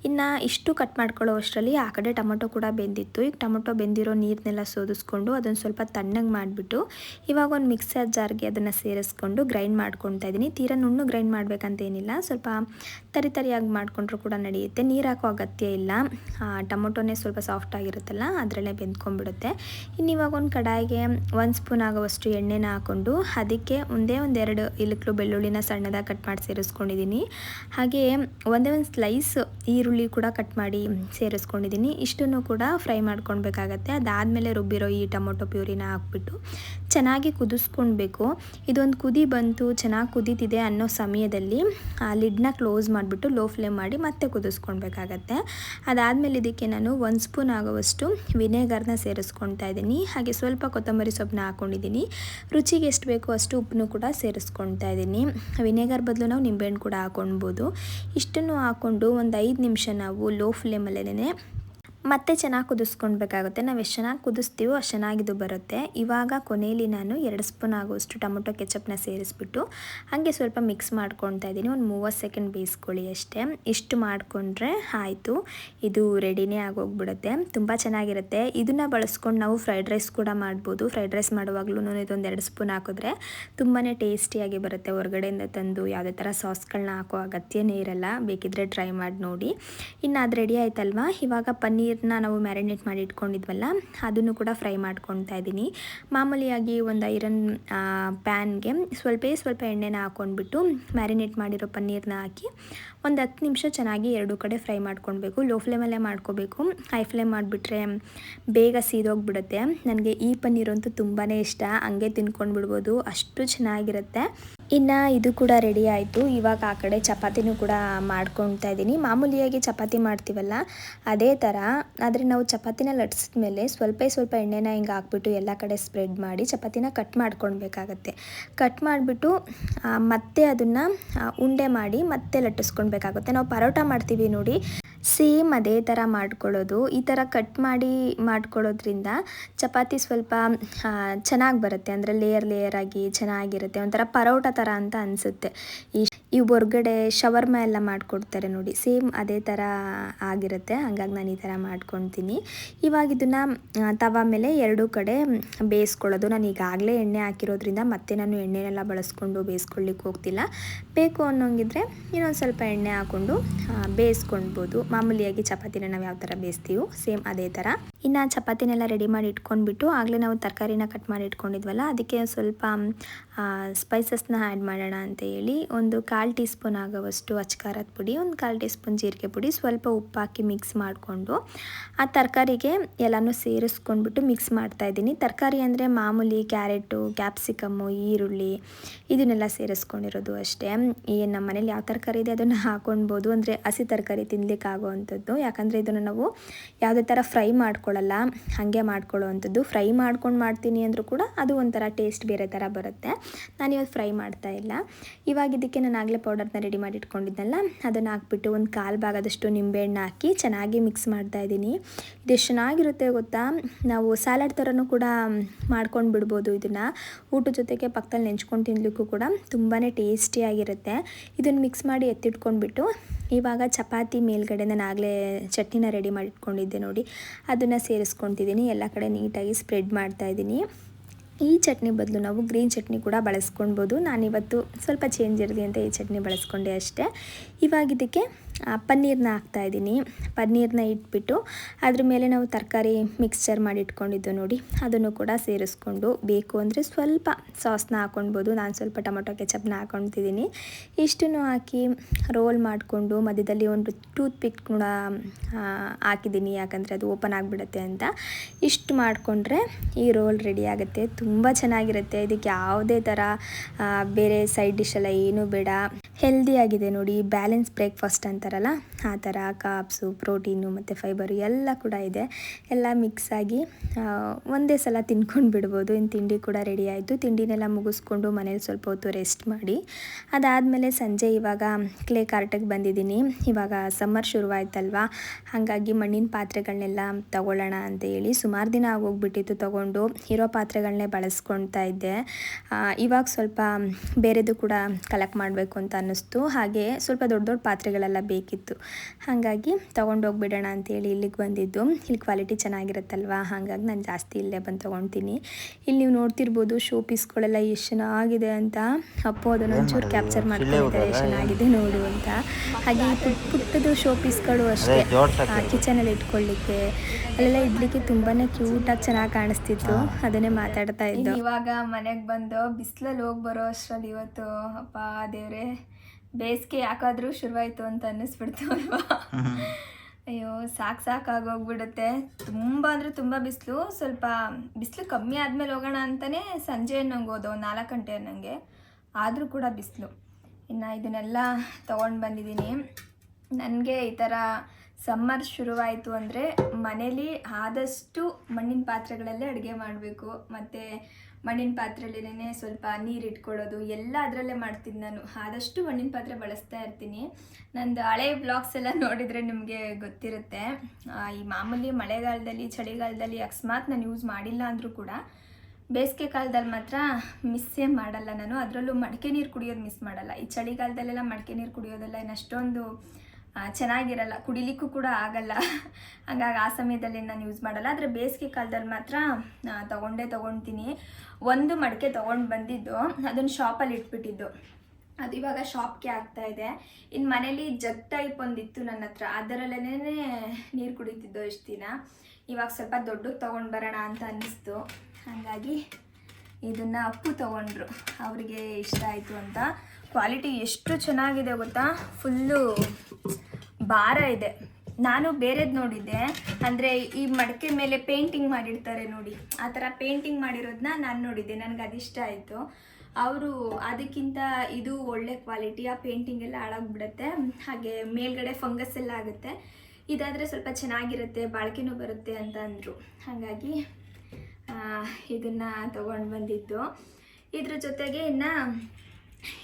ಇನ್ನು ಇಷ್ಟು ಕಟ್ ಮಾಡ್ಕೊಳ್ಳೋ ಅಷ್ಟರಲ್ಲಿ ಆ ಕಡೆ ಟೊಮೊಟೊ ಕೂಡ ಬೆಂದಿತ್ತು. ಈಗ ಟೊಮೊಟೊ ಬೆಂದಿರೋ ನೀರನ್ನೆಲ್ಲ ಸೋದಿಸ್ಕೊಂಡು ಅದನ್ನು ಸ್ವಲ್ಪ ತಣ್ಣಗೆ ಮಾಡಿಬಿಟ್ಟು ಇವಾಗ ಒಂದು ಮಿಕ್ಸರ್ ಜಾರ್ಗೆ ಅದನ್ನು ಸೇರಿಸ್ಕೊಂಡು ಗ್ರೈಂಡ್ ಮಾಡ್ಕೊತಾ ಇದ್ದೀನಿ. ತೀರ ನುಣ್ಣು ಗ್ರೈಂಡ್ ಮಾಡಬೇಕಂತ ಏನಿಲ್ಲ. ಸ್ವಲ್ಪ ತರಿ ತರಿಯಾಗಿ ಮಾಡಿಕೊಂಡ್ರೂ ಕೂಡ ನಡೆಯುತ್ತೆ. ನೀರು ಹಾಕೋ ಅಗತ್ಯ ಇಲ್ಲ. ಟೊಮೊಟೊನೇ ಸ್ವಲ್ಪ ಸಾಫ್ಟ್ ಆಗಿರುತ್ತಲ್ಲ, ಅದರಲ್ಲೇ ಬೆಂದ್ಕೊಂಡ್ಬಿಡುತ್ತೆ. ಇನ್ನು ಇವಾಗ ಒಂದು ಕಡಾಯಿಗೆ ಒಂದು ಸ್ಪೂನ್ ಆಗುವಷ್ಟು ಎಣ್ಣೆನ ಹಾಕ್ಕೊಂಡು ಅದಕ್ಕೆ ಒಂದೇ ಒಂದೆರಡು ಇಲಕ್ಲು ಬೆಳ್ಳುಳ್ಳಿನ ಸಣ್ಣದಾಗಿ ಕಟ್ ಮಾಡಿ ಸೇರಿಸ್ಕೊಂಡಿದ್ದೀನಿ. ಹಾಗೆ ಒಂದೇ ಒಂದು ಸ್ಲೈಸ್ ಈರುಳ್ಳಿ ಕೂಡ ಕಟ್ ಮಾಡಿ ಸೇರಿಸ್ಕೊಂಡಿದ್ದೀನಿ ಇಷ್ಟನ್ನು ಕೂಡ ಫ್ರೈ ಮಾಡ್ಕೊಳ್ಬೇಕಾಗತ್ತೆ. ಅದಾದಮೇಲೆ ರುಬ್ಬಿರೋ ಈ ಟೊಮೊಟೊ ಪ್ಯೂರಿನ ಹಾಕ್ಬಿಟ್ಟು ಚೆನ್ನಾಗಿ ಕುದಿಸ್ಕೊಳ್ಬೇಕು. ಇದೊಂದು ಕುದಿ ಬಂತು, ಚೆನ್ನಾಗಿ ಕುದೀತಿದೆ ಅನ್ನೋ ಸಮಯದಲ್ಲಿ ಆ ಲಿಡ್ನ ಕ್ಲೋಸ್ ಮಾಡಿಬಿಟ್ಟು ಲೋ ಫ್ಲೇಮ್ ಮಾಡಿ ಮತ್ತೆ ಕುದಿಸ್ಕೊಳ್ಬೇಕಾಗತ್ತೆ. ಅದಾದಮೇಲೆ ಇದಕ್ಕೆ ನಾನು ಒಂದು ಸ್ಪೂನ್ ಆಗುವಷ್ಟು ವಿನೆಗರ್ನ ಸೇರಿಸ್ಕೊಳ್ತಾ ಇದ್ದೀನಿ ಹಾಗೆ ಸ್ವಲ್ಪ ಕೊತ್ತಂಬರಿ ಸೊಪ್ಪನ್ನ ಹಾಕ್ಕೊಂಡಿದ್ದೀನಿ ರುಚಿಗೆ ಎಷ್ಟು ಬೇಕೋ ಅಷ್ಟು ಉಪ್ಪನ್ನು ಕೂಡ ಸೇರಿಸ್ಕೊಳ್ತಾ ಇದ್ದೀನಿ ವಿನೆಗರ್ ಬದಲು ನಾವು ನಿಂಬೆಹಣ್ಣು ಕೂಡ ಹಾಕ್ಕೊಳ್ಬೋದು ಇಷ್ಟನ್ನು ಹಾಕ್ಕೊಂಡು ಒಂದು ಐದು ನಿಮಿಷ ಲೋ ಫ್ಲೇಮಲ್ಲೇ ಮತ್ತೆ ಚೆನ್ನಾಗಿ ಕುದಿಸ್ಕೊಳ್ಬೇಕಾಗುತ್ತೆ. ನಾವು ಎಷ್ಟು ಚೆನ್ನಾಗಿ ಕುದಿಸ್ತೀವೋ ಅಷ್ಟು ಚೆನ್ನಾಗಿದು ಬರುತ್ತೆ. ಇವಾಗ ಕೊನೆಯಲ್ಲಿ ನಾನು ಎರಡು ಸ್ಪೂನ್ ಆಗುವಷ್ಟು ಟೊಮೊಟೊ, ಕೆಚಪ್ನ ಸೇರಿಸ್ಬಿಟ್ಟು ಹಾಗೆ ಸ್ವಲ್ಪ ಮಿಕ್ಸ್ ಮಾಡ್ಕೊತಾ ಇದ್ದೀನಿ. ಒಂದು ಮೂವತ್ತು ಸೆಕೆಂಡ್ ಬೇಯಿಸ್ಕೊಳ್ಳಿ ಅಷ್ಟೇ. ಇಷ್ಟು ಮಾಡಿಕೊಂಡ್ರೆ ಆಯಿತು. ಇದು ರೆಡಿನೇ ಆಗೋಗ್ಬಿಡುತ್ತೆ. ತುಂಬ ಚೆನ್ನಾಗಿರುತ್ತೆ. ಇದನ್ನು ಬಳಸ್ಕೊಂಡು ನಾವು ಫ್ರೈಡ್ ರೈಸ್ ಕೂಡ ಮಾಡ್ಬೋದು. ಫ್ರೈಡ್ ರೈಸ್ ಮಾಡುವಾಗಲೂ ಇದೊಂದು ಎರಡು ಸ್ಪೂನ್ ಹಾಕಿದ್ರೆ ತುಂಬಾ ಟೇಸ್ಟಿಯಾಗಿ ಬರುತ್ತೆ. ಹೊರಗಡೆಯಿಂದ ತಂದು ಯಾವುದೇ ಥರ ಸಾಸ್ಗಳನ್ನ ಹಾಕೋ ಅಗತ್ಯನೇ ಇರಲ್ಲ. ಬೇಕಿದ್ರೆ ಟ್ರೈ ಮಾಡಿ ನೋಡಿ. ಇನ್ನು ಅದು ರೆಡಿ ಆಯ್ತಲ್ವಾ? ಇವಾಗ ಪನ್ನೀರ್ ಪನ್ನೀರ್ನ ನಾವು ಮ್ಯಾರಿನೇಟ್ ಮಾಡಿ ಇಟ್ಕೊಂಡಿದ್ವಲ್ಲ, ಅದನ್ನು ಕೂಡ ಫ್ರೈ ಮಾಡ್ಕೊತಾ ಇದ್ದೀನಿ. ಮಾಮೂಲಿಯಾಗಿ ಒಂದು ಐರನ್ ಪ್ಯಾನ್ಗೆ ಸ್ವಲ್ಪ ಸ್ವಲ್ಪ ಎಣ್ಣೆನ ಹಾಕ್ಕೊಂಡ್ಬಿಟ್ಟು ಮ್ಯಾರಿನೇಟ್ ಮಾಡಿರೋ ಪನ್ನೀರ್ನ ಹಾಕಿ ಒಂದು ಹತ್ತು ನಿಮಿಷ ಚೆನ್ನಾಗಿ ಎರಡು ಕಡೆ ಫ್ರೈ ಮಾಡ್ಕೊಳ್ಬೇಕು. ಲೋ ಫ್ಲೇಮಲ್ಲೇ ಮಾಡ್ಕೋಬೇಕು ಹೈ ಫ್ಲೇಮ್ ಮಾಡಿಬಿಟ್ರೆ ಬೇಗ ಸೀದೋಗ್ಬಿಡುತ್ತೆ. ನನಗೆ ಈ ಪನ್ನೀರ್ ಅಂತೂ ತುಂಬಾ ಇಷ್ಟ. ಹಂಗೆ ತಿನ್ಕೊಂಡು ಬಿಡ್ಬೋದು ಅಷ್ಟು ಚೆನ್ನಾಗಿರುತ್ತೆ. ಇನ್ನು ಇದು ಕೂಡ ರೆಡಿ ಆಯಿತು. ಇವಾಗ ಆ ಕಡೆ ಚಪಾತಿನೂ ಕೂಡ ಮಾಡ್ಕೊತಾ ಇದ್ದೀನಿ. ಮಾಮೂಲಿಯಾಗಿ ಚಪಾತಿ ಮಾಡ್ತೀವಲ್ಲ, ಅದೇ ಥರ ಆದರೆ ನಾವು ಚಪಾತಿನ ಲಟ್ಸಿದ ಮೇಲೆ ಸ್ವಲ್ಪ ಸ್ವಲ್ಪ ಎಣ್ಣೆನ ಹಿಂಗೆ ಹಾಕ್ಬಿಟ್ಟು ಎಲ್ಲ ಕಡೆ ಸ್ಪ್ರೆಡ್ ಮಾಡಿ ಚಪಾತಿನ ಕಟ್ ಮಾಡ್ಕೊಳ್ಬೇಕಾಗತ್ತೆ. ಕಟ್ ಮಾಡಿಬಿಟ್ಟು ಮತ್ತೆ ಅದನ್ನು ಉಂಡೆ ಮಾಡಿ ಮತ್ತೆ ಲಟ್ಟಿಸ್ಕೊಳ್ಬೇಕಾಗುತ್ತೆ ನಾವು ಪರೋಟ ಮಾಡ್ತೀವಿ ನೋಡಿ. ಸೇಮ್ ಅದೇ ಥರ ಮಾಡ್ಕೊಳ್ಳೋದು. ಈ ಥರ ಕಟ್ ಮಾಡಿ ಮಾಡ್ಕೊಳ್ಳೋದ್ರಿಂದ ಚಪಾತಿ ಸ್ವಲ್ಪ ಚೆನ್ನಾಗಿ ಬರುತ್ತೆ. ಅಂದರೆ ಲೇಯರ್ ಲೇಯರ್ ಆಗಿ ಚೆನ್ನಾಗಿರುತ್ತೆ. ಒಂಥರ ಪರೋಟ ಥರ ಅಂತ ಅನಿಸುತ್ತೆ. ಈ ಈ ಹೊರ್ಗಡೆ ಶವರ್ಮ ಎಲ್ಲ ಮಾಡಿಕೊಡ್ತಾರೆ ನೋಡಿ. ಸೇಮ್ ಅದೇ ಥರ ಆಗಿರುತ್ತೆ. ಹಾಗಾಗಿ ನಾನು ಈ ಥರ ಮಾಡ್ಕೊತೀನಿ. ಇವಾಗ ಇದನ್ನು ತವ ಮೇಲೆ ಎರಡೂ ಕಡೆ ಬೇಯಿಸ್ಕೊಳ್ಳೋದು. ನಾನು ಈಗಾಗಲೇ ಎಣ್ಣೆ ಹಾಕಿರೋದ್ರಿಂದ ಮತ್ತೆ ನಾನು ಎಣ್ಣೆನೆಲ್ಲ ಬಳಸ್ಕೊಂಡು ಬೇಯಿಸ್ಕೊಳ್ಳಿಕ್ಕೆ ಹೋಗ್ತಿಲ್ಲ. ಬೇಕು ಅನ್ನೋಂಗಿದ್ರೆ ಇನ್ನೊಂದು ಸ್ವಲ್ಪ ಎಣ್ಣೆ ಹಾಕ್ಕೊಂಡು ಬೇಯಿಸ್ಕೊಳ್ಬೋದು ಮಾಮೂಲಿಯಾಗಿ ಚಪಾತಿನ ನಾವು ಯಾವ ಥರ ಬೇಯಿಸ್ತೀವೋ ಸೇಮ್ ಅದೇ ಥರ ಇನ್ನು ಚಪಾತಿನೆಲ್ಲ ರೆಡಿ ಮಾಡಿ ಇಟ್ಕೊಂಡ್ಬಿಟ್ಟು, ಆಗಲೇ ನಾವು ತರಕಾರಿನ ಕಟ್ ಮಾಡಿ ಇಟ್ಕೊಂಡಿದ್ವಲ್ಲ, ಅದಕ್ಕೆ ಸ್ವಲ್ಪ ಸ್ಪೈಸಸ್ನ ಆ್ಯಡ್ ಮಾಡೋಣ ಅಂತ ಹೇಳಿ ಒಂದು ಕಾಲು ಟೀ ಸ್ಪೂನ್ ಆಗೋವಷ್ಟು ಅಚ್ಕಾರದ ಪುಡಿ, ಒಂದು ಕಾಲು ಟೀ ಸ್ಪೂನ್ ಜೀರಿಗೆ ಪುಡಿ ಸ್ವಲ್ಪ ಉಪ್ಪು ಹಾಕಿ ಮಿಕ್ಸ್ ಮಾಡಿಕೊಂಡು, ಆ ತರಕಾರಿಗೆ ಎಲ್ಲನೂ ಸೇರಿಸ್ಕೊಂಡ್ಬಿಟ್ಟು ಮಿಕ್ಸ್ ಮಾಡ್ತಾ ಇದ್ದೀನಿ. ತರಕಾರಿ ಅಂದರೆ ಮಾಮೂಲಿ ಕ್ಯಾರೆಟು, ಕ್ಯಾಪ್ಸಿಕಮ್ಮು, ಈರುಳ್ಳಿ, ಇದನ್ನೆಲ್ಲ ಸೇರಿಸ್ಕೊಂಡಿರೋದು ಅಷ್ಟೇ. ಈ ನಮ್ಮ ಮನೇಲಿ ಯಾವ ತರಕಾರಿ ಇದೆ ಅದನ್ನು ಹಾಕೊಳ್ಬೋದು ಅಂದರೆ ಹಸಿ ತರಕಾರಿ ತಿನ್ಲಿಕ್ಕೆ ಆಗೋವಂಥದ್ದು. ಯಾಕಂದರೆ ಇದನ್ನು ನಾವು ಯಾವುದೇ ಥರ ಫ್ರೈ ಮಾಡ್ಕೊಳ್ಳಲ್ಲ, ಹಾಗೆ ಮಾಡ್ಕೊಳ್ಳೋವಂಥದ್ದು. ಫ್ರೈ ಮಾಡ್ಕೊಂಡು ಮಾಡ್ತೀನಿ ಅಂದರೂ ಕೂಡ ಅದು ಒಂಥರ ಟೇಸ್ಟ್ ಬೇರೆ ಥರ ಬರುತ್ತೆ. ನಾನು ಇವತ್ತು ಫ್ರೈ ಮಾಡ್ತಾ ಇಲ್ಲ. ಇವಾಗ ಇದಕ್ಕೆ ನಾನು ಆಗಲೇ ಪೌಡರ್ನ ರೆಡಿ ಮಾಡಿ ಇಟ್ಕೊಂಡಿದ್ದೆನಲ್ಲ ಅದನ್ನು ಹಾಕ್ಬಿಟ್ಟು ಒಂದು ಕಾಲು ಭಾಗದಷ್ಟು ನಿಂಬೆಹಣ್ಣು ಹಾಕಿ ಚೆನ್ನಾಗಿ ಮಿಕ್ಸ್ ಮಾಡ್ತಾ ಇದ್ದೀನಿ. ಇದೆಷ್ಟು ಚೆನ್ನಾಗಿರುತ್ತೆ ಗೊತ್ತಾ? ನಾವು ಸ್ಯಾಲಡ್ ಥರನೂ ಕೂಡ ಮಾಡ್ಕೊಂಡು ಬಿಡ್ಬೋದು ಇದನ್ನು. ಊಟದ ಜೊತೆಗೆ ಪಕ್ಕದಲ್ಲಿ ನೆಂಚ್ಕೊಂಡು ತಿನ್ನಲಿಕ್ಕೂ ಕೂಡ ತುಂಬಾ ಟೇಸ್ಟಿಯಾಗಿರುತ್ತೆ ಇದನ್ನು ಮಿಕ್ಸ್ ಮಾಡಿ ಎತ್ತಿಟ್ಕೊಂಡ್ಬಿಟ್ಟು ಇವಾಗ ಚಪಾತಿ ಮೇಲ್ಗಡೆ ನಾನು ಆಗಲೇ ಚಟ್ನಿನ ರೆಡಿ ಮಾಡಿಟ್ಕೊಂಡಿದ್ದೆ ನೋಡಿ. ಅದನ್ನು ಸೇರಿಸ್ಕೊತಿದ್ದೀನಿ. ಎಲ್ಲ ಕಡೆ ನೀಟಾಗಿ ಸ್ಪ್ರೆಡ್ ಮಾಡ್ತಾ ಇದ್ದೀನಿ. ಈ ಚಟ್ನಿ ಬದಲು ನಾವು ಗ್ರೀನ್ ಚಟ್ನಿ ಕೂಡ ಬಳಸ್ಕೊಳ್ಬೋದು. ನಾನಿವತ್ತು ಸ್ವಲ್ಪ ಚೇಂಜ್ ಇರಲಿ ಅಂತ ಈ ಚಟ್ನಿ ಬಳಸ್ಕೊಂಡೆ ಅಷ್ಟೇ. ಇವಾಗಿದ್ದಕ್ಕೆ ಆ, ಹಾಕ್ತಾ ಇದ್ದೀನಿ. ಪನ್ನೀರನ್ನ ಇಟ್ಬಿಟ್ಟು ಅದ್ರ ಮೇಲೆ ನಾವು ತರಕಾರಿ ಮಿಕ್ಸ್ಚರ್ ಮಾಡಿ ಇಟ್ಕೊಂಡಿದ್ದು ನೋಡಿ ಅದನ್ನು ಕೂಡ ಸೇರಿಸ್ಕೊಂಡು ಬೇಕು ಅಂದರೆ ಸ್ವಲ್ಪ ಸಾಸ್ನ ಹಾಕ್ಕೊಳ್ಬೋದು. ನಾನು ಸ್ವಲ್ಪ ಟೊಮೊಟೊ ಕೆಚಪ್ನ ಹಾಕ್ಕೊಳ್ತಿದ್ದೀನಿ. ಇಷ್ಟನ್ನು ಹಾಕಿ ರೋಲ್ ಮಾಡಿಕೊಂಡು ಮಧ್ಯದಲ್ಲಿ ಒಂದು ಟೂತ್ ಪಿಕ್ ಕೂಡ ಹಾಕಿದ್ದೀನಿ. ಯಾಕಂದರೆ ಅದು ಓಪನ್ ಆಗಿಬಿಡುತ್ತೆ ಅಂತ. ಇಷ್ಟು ಮಾಡಿಕೊಂಡ್ರೆ ಈ ರೋಲ್ ರೆಡಿ ಆಗುತ್ತೆ. ತುಂಬ ಚೆನ್ನಾಗಿರುತ್ತೆ. ಇದಕ್ಕೆ ಯಾವುದೇ ಥರ ಬೇರೆ ಸೈಡ್ ಡಿಶ್ ಎಲ್ಲ ಏನೂ ಬೇಡ. ಹೆಲ್ದಿಯಾಗಿದೆ ನೋಡಿ. ಬ್ಯಾಲೆನ್ಸ್ ಬ್ರೇಕ್ಫಾಸ್ಟ್ ಅಂತಾರಲ್ಲ? ಆ ಥರ ಕಾಪ್ಸು ಪ್ರೋಟೀನು ಮತ್ತು ಫೈಬರು ಎಲ್ಲ ಕೂಡ ಇದೆ. ಎಲ್ಲ ಮಿಕ್ಸ್ ಆಗಿ ಒಂದೇ ಸಲ ತಿನ್ಕೊಂಡು ಬಿಡ್ಬೋದು. ಇನ್ನು ತಿಂಡಿ ಕೂಡ ರೆಡಿ ಆಯಿತು. ತಿಂಡಿನೆಲ್ಲ ಮುಗಿಸ್ಕೊಂಡು ಮನೇಲಿ ಸ್ವಲ್ಪ ಹೊತ್ತು ರೆಸ್ಟ್ ಮಾಡಿ. ಅದಾದಮೇಲೆ ಸಂಜೆ ಇವಾಗ ಕ್ಲೇ ಕಾರ್ಟಿಗೆ ಬಂದಿದ್ದೀನಿ. ಇವಾಗ ಸಮ್ಮರ್ ಶುರುವಾಯ್ತಲ್ವಾ? ಹಾಗಾಗಿ ಮಣ್ಣಿನ ಪಾತ್ರೆಗಳನ್ನೆಲ್ಲ ತಗೊಳ್ಳೋಣ ಅಂತ ಹೇಳಿ ಸುಮಾರು ದಿನ ಆಗೋಗ್ಬಿಟ್ಟಿತ್ತು ತೊಗೊಂಡು. ಇರೋ ಪಾತ್ರೆಗಳನ್ನೇ ಬಳಸ್ಕೊಳ್ತಾ ಇದ್ದೆ. ಇವಾಗ ಸ್ವಲ್ಪ ಬೇರೆದು ಕೂಡ ಕಲೆಕ್ಟ್ ಮಾಡಬೇಕು ಅಂತ ಅನ್ನಿಸ್ತು. ಹಾಗೆ ಸ್ವಲ್ಪ ದೊಡ್ಡ ದೊಡ್ಡ ಪಾತ್ರೆಗಳೆಲ್ಲ ಬೇಕಿತ್ತು. ಹಾಗಾಗಿ ತೊಗೊಂಡೋಗ್ಬಿಡೋಣ ಅಂತೇಳಿ ಇಲ್ಲಿಗೆ ಬಂದಿದ್ದು. ಇಲ್ಲಿ ಕ್ವಾಲಿಟಿ ಚೆನ್ನಾಗಿರುತ್ತಲ್ವಾ? ಹಾಗಾಗಿ ನಾನು ಜಾಸ್ತಿ ಇಲ್ಲೇ ಬಂದು ತೊಗೊಳ್ತೀನಿ ಇಲ್ಲಿ ನೀವು ನೋಡ್ತಿರ್ಬೋದು ಶೋ ಪೀಸ್ಗಳೆಲ್ಲ ಎಷ್ಟು ಚೆನ್ನಾಗಿದೆ ಅಂತ. ಅಪ್ಪು ಅದನ್ನು ಒಂಚೂರು ಕ್ಯಾಪ್ಚರ್ ಮಾಡ್ಕೊಂಡಿದ್ದಾರೆ. ಎಷ್ಟು ಚೆನ್ನಾಗಿದೆ ನೋಡು ಅಂತ. ಹಾಗೆ ಈ ಪುಟ್ಟ ಪುಟ್ಟದು ಶೋ ಪೀಸ್ಗಳು ಅಷ್ಟೇ. ಕಿಚನಲ್ಲಿ ಇಟ್ಕೊಳ್ಳಿಕ್ಕೆ. ಅಲ್ಲೆಲ್ಲ ಇಡ್ಲಿಕ್ಕೆ ತುಂಬಾನೇ ಕ್ಯೂಟಾಗಿ ಚೆನ್ನಾಗಿ ಕಾಣಿಸ್ತಿತ್ತು. ಅದನ್ನೇ ಮಾತಾಡ್ತಾ ಇದ್ದೆ. ಇವಾಗ ಮನೆಗೆ ಬಂದು ಬಿಸಿಲಲ್ಲಿ ಹೋಗಿ ಬರೋ ಅಷ್ಟರಲ್ಲಿ ಇವತ್ತು ಅಪ್ಪ ದೇವ್ರೆ. ಬೇಸಿಗೆ ಯಾಕಾದ್ರೂ ಶುರುವಾಯಿತು ಅಂತ ಅನ್ನಿಸ್ಬಿಡ್ತು ಅಲ್ವಾ? ಅಯ್ಯೋ, ಸಾಕು ಸಾಕಾಗೋಗ್ಬಿಡುತ್ತೆ ತುಂಬ ಅಂದರೆ ತುಂಬ ಬಿಸಿಲು. ಸ್ವಲ್ಪ ಬಿಸಿಲು ಕಮ್ಮಿ ಆದಮೇಲೆ ಹೋಗೋಣ ಅಂತಲೇ ಸಂಜೆ ನಂಗೆ ಹೋದ, ನಾಲ್ಕು ಗಂಟೆ ಅನ್ನೋಂಗೆ. ಆದರೂ ಕೂಡ ಬಿಸಿಲು. ಇನ್ನು ಇದನ್ನೆಲ್ಲ ತೊಗೊಂಡು ಬಂದಿದ್ದೀನಿ. ನನಗೆ ಈ ಥರ ಸಮ್ಮರ್ ಶುರುವಾಯಿತು ಅಂದರೆ ಮನೇಲಿ ಆದಷ್ಟು ಮಣ್ಣಿನ ಪಾತ್ರೆಗಳಲ್ಲೇ ಅಡುಗೆ ಮಾಡಬೇಕು. ಮತ್ತು ಮಣ್ಣಿನ ಪಾತ್ರೆಯಲ್ಲೇ ಸ್ವಲ್ಪ ನೀರು ಇಟ್ಕೊಳ್ಳೋದು ಎಲ್ಲ ಅದರಲ್ಲೇ ಮಾಡ್ತೀನಿ ನಾನು. ಆದಷ್ಟು ಮಣ್ಣಿನ ಪಾತ್ರೆ ಬಳಸ್ತಾ ಇರ್ತೀನಿ. ನಂದು ಹಳೆ ಬ್ಲಾಗ್ಸ್ ಎಲ್ಲ ನೋಡಿದರೆ ನಿಮಗೆ ಗೊತ್ತಿರುತ್ತೆ. ಈ ಮಾಮೂಲಿ ಮಳೆಗಾಲದಲ್ಲಿ, ಚಳಿಗಾಲದಲ್ಲಿ ಅಕಸ್ಮಾತ್ ನಾನು ಯೂಸ್ ಮಾಡಿಲ್ಲ ಅಂದರೂ ಕೂಡ ಬೇಸಿಗೆ ಕಾಲದಲ್ಲಿ ಮಾತ್ರ ಮಿಸ್ಸೇ ಮಾಡಲ್ಲ ನಾನು. ಅದರಲ್ಲೂ ಮಡಿಕೆ ನೀರು ಕುಡಿಯೋದು ಮಿಸ್ ಮಾಡಲ್ಲ. ಈ ಚಳಿಗಾಲದಲ್ಲೆಲ್ಲ ಮಡಿಕೆ ನೀರು ಕುಡಿಯೋದೆಲ್ಲ ಇನ್ನಷ್ಟೊಂದು ಚೆನ್ನಾಗಿರಲ್ಲ, ಕುಡಿಲಿಕ್ಕೂ ಕೂಡ ಆಗಲ್ಲ. ಹಂಗಾಗಿ ಆ ಸಮಯದಲ್ಲಿ ನಾನು ಯೂಸ್ ಮಾಡಲ್ಲ. ಆದರೆ ಬೇಸಿಗೆ ಕಾಲದಲ್ಲಿ ಮಾತ್ರ ತೊಗೊಂಡೇ ತೊಗೊಳ್ತೀನಿ ಒಂದು ಮಡಿಕೆ ತೊಗೊಂಡು ಬಂದಿದ್ದು, ಅದನ್ನು ಶಾಪಲ್ಲಿ ಇಟ್ಬಿಟ್ಟಿದ್ದು. ಅದು ಇವಾಗ ಶಾಪ್ಗೆ ಆಗ್ತಾ ಇದೆ. ಇನ್ನು ಮನೇಲಿ ಜಗ್ ಟೈಪ್ ಒಂದಿತ್ತು ನನ್ನ ಹತ್ರ. ಅದರಲ್ಲೇ ನೀರು ಕುಡಿತಿದ್ದು ಇಷ್ಟು ದಿನ. ಇವಾಗ ಸ್ವಲ್ಪ ದೊಡ್ಡದು ತೊಗೊಂಡು ಬರೋಣ ಅಂತ ಅನ್ನಿಸ್ತು. ಹಾಗಾಗಿ ಇದನ್ನು ಅಪ್ಪು ತೊಗೊಂಡ್ರು. ಅವರಿಗೆ ಇಷ್ಟ ಆಯಿತು ಅಂತ. ಕ್ವಾಲಿಟಿ ಎಷ್ಟು ಚೆನ್ನಾಗಿದೆ ಗೊತ್ತಾ? ಫುಲ್ಲು ಭಾರ ಇದೆ. ನಾನು ಬೇರೆದು ನೋಡಿದ್ದೆ. ಅಂದರೆ ಈ ಮಡಕೆ ಮೇಲೆ ಪೇಂಟಿಂಗ್ ಮಾಡಿರ್ತಾರೆ ನೋಡಿ. ಆ ಥರ ಪೇಂಟಿಂಗ್ ಮಾಡಿರೋದನ್ನ ನಾನು ನೋಡಿದ್ದೆ. ನನಗೆ ಅದಿಷ್ಟ ಆಯಿತು. ಅವರು ಅದಕ್ಕಿಂತ ಇದು ಒಳ್ಳೆ ಕ್ವಾಲಿಟಿ, ಆ ಪೇಂಟಿಂಗ್ ಎಲ್ಲ ಹಾಳಾಗ್ಬಿಡುತ್ತೆ. ಹಾಗೆ ಮೇಲ್ಗಡೆ ಫಂಗಸ್ ಎಲ್ಲ ಆಗುತ್ತೆ. ಇದಾದರೆ ಸ್ವಲ್ಪ ಚೆನ್ನಾಗಿರುತ್ತೆ, ಬಾಳ್ಕೆನೂ ಬರುತ್ತೆ ಅಂತ ಅಂದರು. ಹಾಗಾಗಿ ಇದನ್ನು ತೊಗೊಂಡು ಬಂದಿದ್ದು. ಇದ್ರ ಜೊತೆಗೆ ಇನ್ನು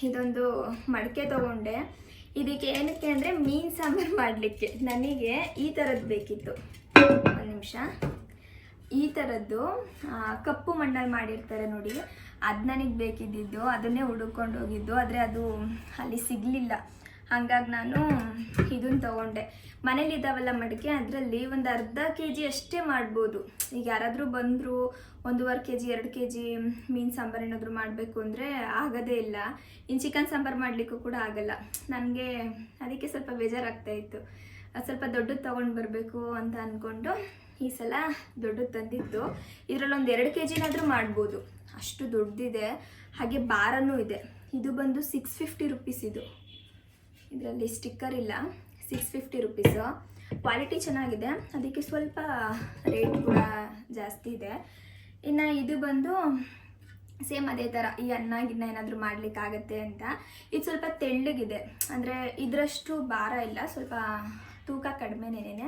ಇದೊಂದು ಮಡಕೆ ತೊಗೊಂಡೆ. ಇದಕ್ಕೆ ಏನಕ್ಕೆ ಅಂದರೆ ಮೀನು ಸಾಂಬಾರು ಮಾಡಲಿಕ್ಕೆ. ನನಗೆ ಈ ಥರದ್ದು ಬೇಕಿತ್ತು. ಒಂದು ನಿಮಿಷ. ಈ ಥರದ್ದು ಕಪ್ಪು ಮಣ್ಣಲ್ಲಿ ಮಾಡಿರ್ತಾರೆ ನೋಡಿ. ಅದು ನನಗೆ ಬೇಕಿದ್ದಿದ್ದು. ಅದನ್ನೇ ಹುಡುಕೊಂಡು ಹೋಗಿದ್ದು. ಆದರೆ ಅದು ಅಲ್ಲಿ ಸಿಗಲಿಲ್ಲ. ಹಾಗಾಗಿ ನಾನು ಇದನ್ನು ತೊಗೊಂಡೆ. ಮನೇಲಿ ಇದ್ದಾವಲ್ಲ ಮಡಿಕೆ, ಅದರಲ್ಲಿ ಒಂದು ಅರ್ಧ ಕೆ ಜಿ ಅಷ್ಟೇ ಮಾಡ್ಬೋದು. ಈಗ ಯಾರಾದರೂ ಬಂದರು, ಒಂದೂವರೆ ಕೆ ಜಿ ಎರಡು ಕೆ ಜಿ ಮೀನು ಸಾಂಬಾರು ಏನಾದರೂ ಮಾಡಬೇಕು ಅಂದರೆ ಆಗೋದೇ ಇಲ್ಲ. ಇನ್ನು ಚಿಕನ್ ಸಾಂಬಾರು ಮಾಡಲಿಕ್ಕೂ ಕೂಡ ಆಗಲ್ಲ. ನನಗೆ ಅದಕ್ಕೆ ಸ್ವಲ್ಪ ಬೇಜಾರಾಗ್ತಾ ಇತ್ತು. ಸ್ವಲ್ಪ ದೊಡ್ಡದು ತೊಗೊಂಡು ಬರಬೇಕು ಅಂತ ಅಂದ್ಕೊಂಡು ಈ ಸಲ ದೊಡ್ಡದು ತಂದಿತ್ತು ಇದರಲ್ಲಿ ಒಂದು ಎರಡು ಕೆ ಜಿನಾದರೂ ಮಾಡ್ಬೋದು. ಅಷ್ಟು ದೊಡ್ಡದಿದೆ ಹಾಗೆ ಬಾರನೂ ಇದೆ. ಇದು ಬಂದು ಸಿಕ್ಸ್ ಫಿಫ್ಟಿ ರುಪೀಸ್ ಇದು. ಇದರಲ್ಲಿ ಸ್ಟಿಕ್ಕರ್ ಇಲ್ಲ. ಸಿಕ್ಸ್ ಫಿಫ್ಟಿ ರುಪೀಸು ಕ್ವಾಲಿಟಿ ಚೆನ್ನಾಗಿದೆ. ಅದಕ್ಕೆ ಸ್ವಲ್ಪ ರೇಟ್ ಕೂಡ ಜಾಸ್ತಿ ಇದೆ. ಇನ್ನು ಇದು ಬಂದು ಸೇಮ್ ಅದೇ ಥರ ಈ ಅನ್ನ ಗಿನ್ನ ಏನಾದರೂ ಮಾಡಲಿಕ್ಕಾಗತ್ತೆ ಅಂತ. ಇದು ಸ್ವಲ್ಪ ತೆಳ್ಳಗಿದೆ. ಅಂದರೆ ಇದರಷ್ಟು ಭಾರ ಇಲ್ಲ. ಸ್ವಲ್ಪ ತೂಕ ಕಡಿಮೆನೇನೆ.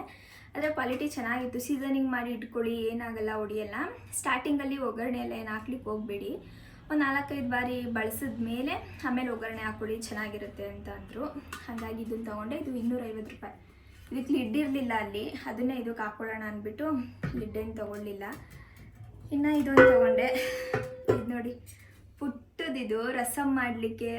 ಅದರ ಕ್ವಾಲಿಟಿ ಚೆನ್ನಾಗಿತ್ತು. ಸೀಸನಿಂಗ್ ಮಾಡಿ ಇಟ್ಕೊಳ್ಳಿ, ಏನಾಗಲ್ಲ, ಹೊಡಿಯಲ್ಲ. ಸ್ಟಾರ್ಟಿಂಗಲ್ಲಿ ಒಗ್ಗರಣೆ ಎಲ್ಲ ಏನು ಹಾಕ್ಲಿಕ್ಕೆ ಹೋಗಬೇಡಿ. ಒಂದು ನಾಲ್ಕೈದು ಬಾರಿ ಬಳಸಿದ ಮೇಲೆ ಆಮೇಲೆ ಒಗ್ಗರಣೆ ಹಾಕ್ಕೊಡಿ, ಚೆನ್ನಾಗಿರುತ್ತೆ ಅಂತ ಅಂದರು. ಹಾಗಾಗಿ ಇದನ್ನು ತೊಗೊಂಡೆ, ಇದು ಇನ್ನೂರೈವತ್ತು ರೂಪಾಯಿ. ಇದಕ್ಕೆ ಲಿಡ್ ಇರಲಿಲ್ಲ ಅಲ್ಲಿ, ಅದನ್ನೇ ಇದಕ್ಕೆ ಹಾಕ್ಕೊಳ್ಳೋಣ ಅಂದ್ಬಿಟ್ಟು ಲಿಡ್ಡೇನು ತೊಗೊಳ್ಳಿಲ್ಲ. ಇನ್ನು ಇದೊಂದು ತೊಗೊಂಡೆ. ಇದು ನೋಡಿ ಪುಟ್ಟದಿದು ರಸಮ್ ಮಾಡಲಿಕ್ಕೆ,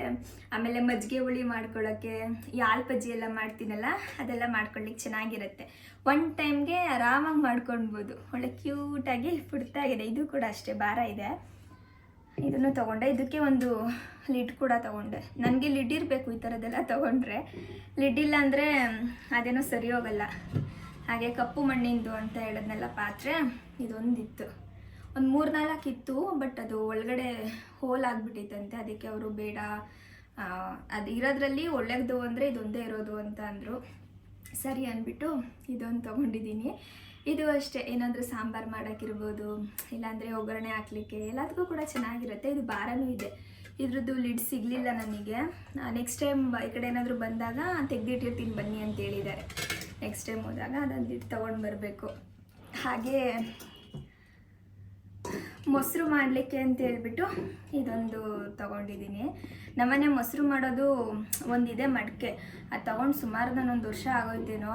ಆಮೇಲೆ ಮಜ್ಜಿಗೆ ಹುಳಿ ಮಾಡ್ಕೊಳ್ಳೋಕ್ಕೆ ಈ ಆಲ್ಪಜ್ಜಿ ಎಲ್ಲ ಮಾಡ್ತೀನಲ್ಲ, ಅದೆಲ್ಲ ಮಾಡ್ಕೊಳ್ಳಿಕ್ಕೆ ಚೆನ್ನಾಗಿರುತ್ತೆ. ಒನ್ ಟೈಮ್ಗೆ ಆರಾಮಾಗಿ ಮಾಡ್ಕೊಳ್ಬೋದು ಒಳ್ಳೆ ಕ್ಯೂಟಾಗಿ ಪುಡ್ತಾಗಿದೆ ಇದು ಕೂಡ ಅಷ್ಟೇ, ಭಾರ ಇದೆ. ಇದನ್ನು ತೊಗೊಂಡೆ. ಇದಕ್ಕೆ ಒಂದು ಲಿಡ್ ಕೂಡ ತೊಗೊಂಡೆ. ನನಗೆ ಲಿಡ್ ಇರಬೇಕು ಈ ಥರದ್ದೆಲ್ಲ ತೊಗೊಂಡ್ರೆ. ಲಿಡ್ ಇಲ್ಲ ಅಂದರೆ ಅದೇನೋ ಸರಿ ಹೋಗಲ್ಲ. ಹಾಗೆ ಕಪ್ಪು ಮಣ್ಣಿಂದು ಅಂತ ಹೇಳದ್ನೆಲ್ಲ ಪಾತ್ರೆ ಇದೊಂದಿತ್ತು. ಒಂದು ಮೂರು ನಾಲ್ಕು ಇತ್ತು ಬಟ್ ಅದು ಒಳಗಡೆ ಹೋಲ್ ಆಗಿಬಿಟ್ಟಿತ್ತಂತೆ. ಅದಕ್ಕೆ ಅವರು ಬೇಡ. ಅದು ಇರೋದ್ರಲ್ಲಿ ಒಳ್ಳೆಯದು ಅಂದರೆ ಇದೊಂದೇ ಇರೋದು ಅಂತ ಅಂದರು. ಸರಿ ಅಂದ್ಬಿಟ್ಟು ಇದೊಂದು ತೊಗೊಂಡಿದ್ದೀನಿ. ಇದು ಅಷ್ಟೇ, ಏನಾದರೂ ಸಾಂಬಾರು ಮಾಡೋಕ್ಕಿರ್ಬೋದು, ಇಲ್ಲಾಂದರೆ ಒಗ್ಗರಣೆ ಹಾಕ್ಲಿಕ್ಕೆ, ಎಲ್ಲದಕ್ಕೂ ಕೂಡ ಚೆನ್ನಾಗಿರುತ್ತೆ. ಇದು ಭಾರನೂ ಇದೆ. ಇದ್ರದ್ದು ಲಿಡ್ ಸಿಗಲಿಲ್ಲ ನನಗೆ ನೆಕ್ಸ್ಟ್ ಟೈಮ್ ಈ ಕಡೆ ಏನಾದರೂ ಬಂದಾಗ ತೆಗೆದಿಟ್ಟಿರ್ತೀನಿ ಬನ್ನಿ ಅಂತ ಹೇಳಿದ್ದಾರೆ ನೆಕ್ಸ್ಟ್ ಟೈಮ್ ಹೋದಾಗ ಅದೊಂದು ಲಿಡ್ ತೊಗೊಂಡು ಬರಬೇಕು. ಹಾಗೆ ಮೊಸರು ಮಾಡಲಿಕ್ಕೆ ಅಂತ ಹೇಳ್ಬಿಟ್ಟು ಇದೊಂದು ತಗೊಂಡಿದ್ದೀನಿ. ನಮ್ಮನೆ ಮೊಸರು ಮಾಡೋದು ಒಂದಿದೆ ಮಡಿಕೆ. ಅದು ತೊಗೊಂಡು ಸುಮಾರು ನಾನೊಂದು ವರ್ಷ ಆಗೋಯ್ತೇನೋ.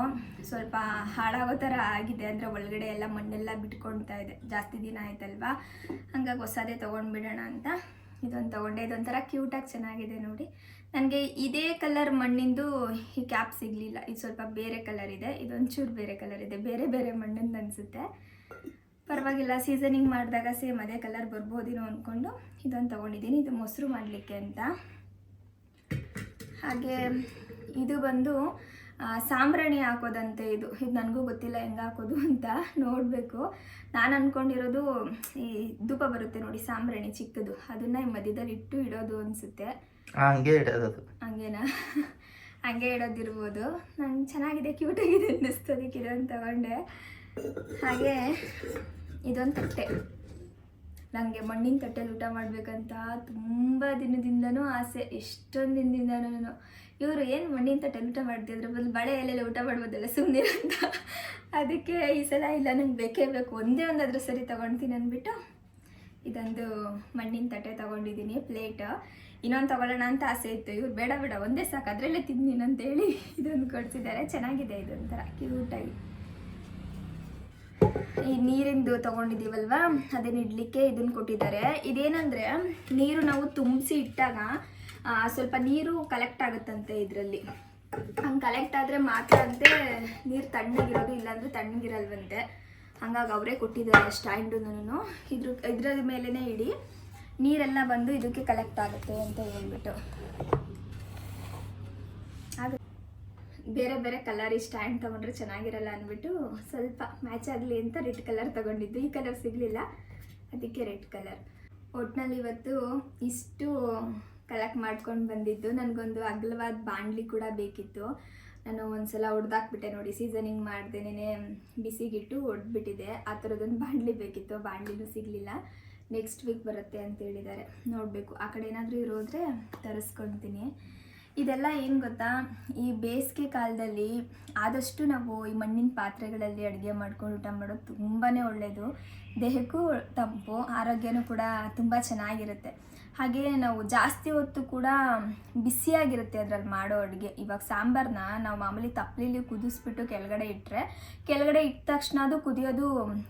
ಸ್ವಲ್ಪ ಹಾಳಾಗೋ ಥರ ಆಗಿದೆ. ಅಂದರೆ ಒಳಗಡೆ ಎಲ್ಲ ಮಣ್ಣೆಲ್ಲ ಬಿಟ್ಕೊಳ್ತಾ ಇದೆ. ಜಾಸ್ತಿ ದಿನ ಆಯ್ತಲ್ವಾ? ಹಂಗಾಗಿ ಹೊಸದೇ ತೊಗೊಂಡು ಬಿಡೋಣ ಅಂತ ಇದೊಂದು ತೊಗೊಂಡೆ. ಇದೊಂಥರ ಕ್ಯೂಟಾಗಿ ಚೆನ್ನಾಗಿದೆ ನೋಡಿ. ನನಗೆ ಇದೇ ಕಲರ್ ಮಣ್ಣಿಂದು ಈ ಕ್ಯಾಪ್ ಸಿಗಲಿಲ್ಲ. ಇದು ಸ್ವಲ್ಪ ಬೇರೆ ಕಲರ್ ಇದೆ. ಇದೊಂಚೂರು ಬೇರೆ ಕಲರ್ ಇದೆ. ಬೇರೆ ಬೇರೆ ಮಣ್ಣಿಂದು ಅನಿಸುತ್ತೆ. ಪರವಾಗಿಲ್ಲ ಸೀಸನಿಂಗ್ ಮಾಡಿದಾಗ ಸೇಮ್ ಅದೇ ಕಲರ್ ಬರ್ಬೋದೇನೋ ಅಂದ್ಕೊಂಡು ಇದೊಂದು ತೊಗೊಂಡಿದ್ದೀನಿ. ಇದು ಮೊಸರು ಮಾಡಲಿಕ್ಕೆ ಅಂತ. ಹಾಗೆ ಇದು ಬಂದು ಸಾಂಬ್ರಾಣಿ ಹಾಕೋದಂತೆ ಇದು. ಇದು ನನಗೂ ಗೊತ್ತಿಲ್ಲ ಹೆಂಗೆ ಹಾಕೋದು ಅಂತ ನೋಡಬೇಕು. ನಾನು ಅಂದ್ಕೊಂಡಿರೋದು ಈ ಧೂಪ ಬರುತ್ತೆ ನೋಡಿ ಸಾಂಬ್ರಾಣಿ ಚಿಕ್ಕದು. ಅದನ್ನು ಮಧ್ಯದಲ್ಲಿ ಇಟ್ಟು ಇಡೋದು ಅನಿಸುತ್ತೆ. ಹಂಗೆ ಇಡೋದು ಹಂಗೇನಾ? ಹಂಗೆ ಇಡೋದಿರ್ಬೋದು. ನಂಗೆ ಚೆನ್ನಾಗಿದೆ ಕ್ಯೂಟಾಗಿದೆ ಅನ್ನಿಸ್ತದಕ್ಕೆ ಇದನ್ನು ತಗೊಂಡೆ. ಹಾಗೆ ಇದೊಂದು ತಟ್ಟೆ. ನನಗೆ ಮಣ್ಣಿನ ತಟ್ಟೆಲಿ ಊಟ ಮಾಡಬೇಕಂತ ತುಂಬ ದಿನದಿಂದನೂ ಆಸೆ, ಎಷ್ಟೊಂದು ದಿನದಿಂದನೂ. ಇವರು ಏನು ಮಣ್ಣಿನ ತಟ್ಟೆಲಿ ಊಟ ಮಾಡ್ತಿದ್ರು? ಬದಲು ಬಳೆ ಎಲೆಲ್ಲ ಊಟ ಮಾಡ್ಬೋದಲ್ಲ ಸುಮ್ಮನೆ ಅಂತ ಅದಕ್ಕೆ ಈ ಸಲ ಇಲ್ಲ, ನಂಗೆ ಬೇಕೇ ಬೇಕು. ಒಂದೇ ಒಂದಾದರೂ ಸರಿ ತೊಗೊಳ್ತೀನಿ ಅಂದ್ಬಿಟ್ಟು ಇದೊಂದು ಮಣ್ಣಿನ ತಟ್ಟೆ ತೊಗೊಂಡಿದ್ದೀನಿ ಪ್ಲೇಟ್. ಇನ್ನೊಂದು ತೊಗೊಳ್ಳೋಣ ಅಂತ ಆಸೆ ಇತ್ತು. ಇವ್ರು ಬೇಡ ಬೇಡ, ಒಂದೇ ಸಾಕು, ಅದರಲ್ಲೇ ತಿಂದಿನಂತೇಳಿ ಇದೊಂದು ಕೊಡ್ಸಿದ್ದಾರೆ. ಚೆನ್ನಾಗಿದೆ ಇದೊಂಥರ, ಕ್ಯೂಟಾಗಿ. ಈ ನೀರಿಂದು ತೊಗೊಂಡಿದ್ದೀವಲ್ವಾ? ಅದನ್ನ ಇಡ್ಲಿಕ್ಕೆ ಇದನ್ನ ಕೊಟ್ಟಿದ್ದಾರೆ. ಇದೇನಂದರೆ, ನೀರು ನಾವು ತುಂಬಿಸಿ ಇಟ್ಟಾಗ ಸ್ವಲ್ಪ ನೀರು ಕಲೆಕ್ಟ್ ಆಗುತ್ತಂತೆ ಇದರಲ್ಲಿ. ಹಂಗೆ ಕಲೆಕ್ಟ್ ಆದರೆ ಮಾತ್ರ ಅಂತೆ ನೀರು ತಣ್ಣಗಿರೋದು, ಇಲ್ಲಾಂದರೆ ತಣ್ಣಗಿರಲ್ವಂತೆ. ಹಂಗಾಗಿ ಅವರೇ ಕೊಟ್ಟಿದ್ದಾರೆ ಸ್ಟ್ಯಾಂಡನ್ನು ಇದ್ರ ಇದ್ರ ಮೇಲೇ ಇಡಿ, ನೀರೆಲ್ಲ ಬಂದು ಇದಕ್ಕೆ ಕಲೆಕ್ಟ್ ಆಗುತ್ತೆ ಅಂತ ಹೇಳ್ಬಿಟ್ಟು. ಬೇರೆ ಬೇರೆ ಕಲರ್ ಈ ಸ್ಟ್ಯಾಂಡ್ ತೊಗೊಂಡ್ರೆ ಚೆನ್ನಾಗಿರಲ್ಲ ಅಂದ್ಬಿಟ್ಟು ಸ್ವಲ್ಪ ಮ್ಯಾಚ್ ಆಗಲಿ ಅಂತ ರೆಡ್ ಕಲರ್ ತೊಗೊಂಡಿದ್ದು. ಈ ಕಲರ್ ಸಿಗಲಿಲ್ಲ. ಅದಕ್ಕೆ ರೆಡ್ ಕಲರ್ ಒಟ್ನಲ್ಲಿ ಇವತ್ತು ಇಷ್ಟು ಕಲೆಕ್ಟ್ ಮಾಡ್ಕೊಂಡು ಬಂದಿದ್ದು. ನನಗೊಂದು ಅಗಲವಾದ ಬಾಣಲಿ ಕೂಡ ಬೇಕಿತ್ತು. ನಾನು ಒಂದ್ಸಲ ಹೊಡ್ದಾಕ್ಬಿಟ್ಟೆ ನೋಡಿ. ಸೀಸನಿಂಗ್ ಮಾಡ್ದೇನೆ ಬಿಸಿಗಿಟ್ಟು ಹೊಡ್ಬಿಟ್ಟಿದೆ ಆ ಥರದೊಂದು ಬಾಂಡ್ಲಿ ಬೇಕಿತ್ತು. ಬಾಣಲಿನೂ ಸಿಗಲಿಲ್ಲ. ನೆಕ್ಸ್ಟ್ ವೀಕ್ ಬರುತ್ತೆ ಅಂತ ಹೇಳಿದ್ದಾರೆ. ನೋಡಬೇಕು. ಆ ಕಡೆ ಏನಾದರೂ ಇರೋದ್ರೆ ತರಿಸ್ಕೊಳ್ತೀನಿ ಇದೆಲ್ಲ ಏನು ಗೊತ್ತಾ? ಈ ಬೇಸಿಗೆ ಕಾಲದಲ್ಲಿ ಆದಷ್ಟು ನಾವು ಈ ಮಣ್ಣಿನ ಪಾತ್ರೆಗಳಲ್ಲಿ ಅಡುಗೆ ಮಾಡ್ಕೊಂಡು ಊಟ ಮಾಡೋದು ತುಂಬಾ ಒಳ್ಳೆಯದು ದೇಹಕ್ಕೂ ತಂಪು, ಆರೋಗ್ಯನೂ ಕೂಡ ತುಂಬ ಚೆನ್ನಾಗಿರುತ್ತೆ. ಹಾಗೆ ನಾವು ಜಾಸ್ತಿ ಹೊತ್ತು ಕೂಡ ಬಿಸಿಯಾಗಿರುತ್ತೆ ಅದರಲ್ಲಿ ಮಾಡೋ ಅಡುಗೆ. ಇವಾಗ ಸಾಂಬಾರನ್ನ ನಾವು ಮಾಮೂಲಿ ತಪ್ಪಲಿಲಿ ಕುದಿಸ್ಬಿಟ್ಟು ಕೆಳಗಡೆ ಇಟ್ಟರೆ ಕೆಳಗಡೆ ಇಟ್ಟ ತಕ್ಷಣ ಅದು ಕುದಿಯೋದು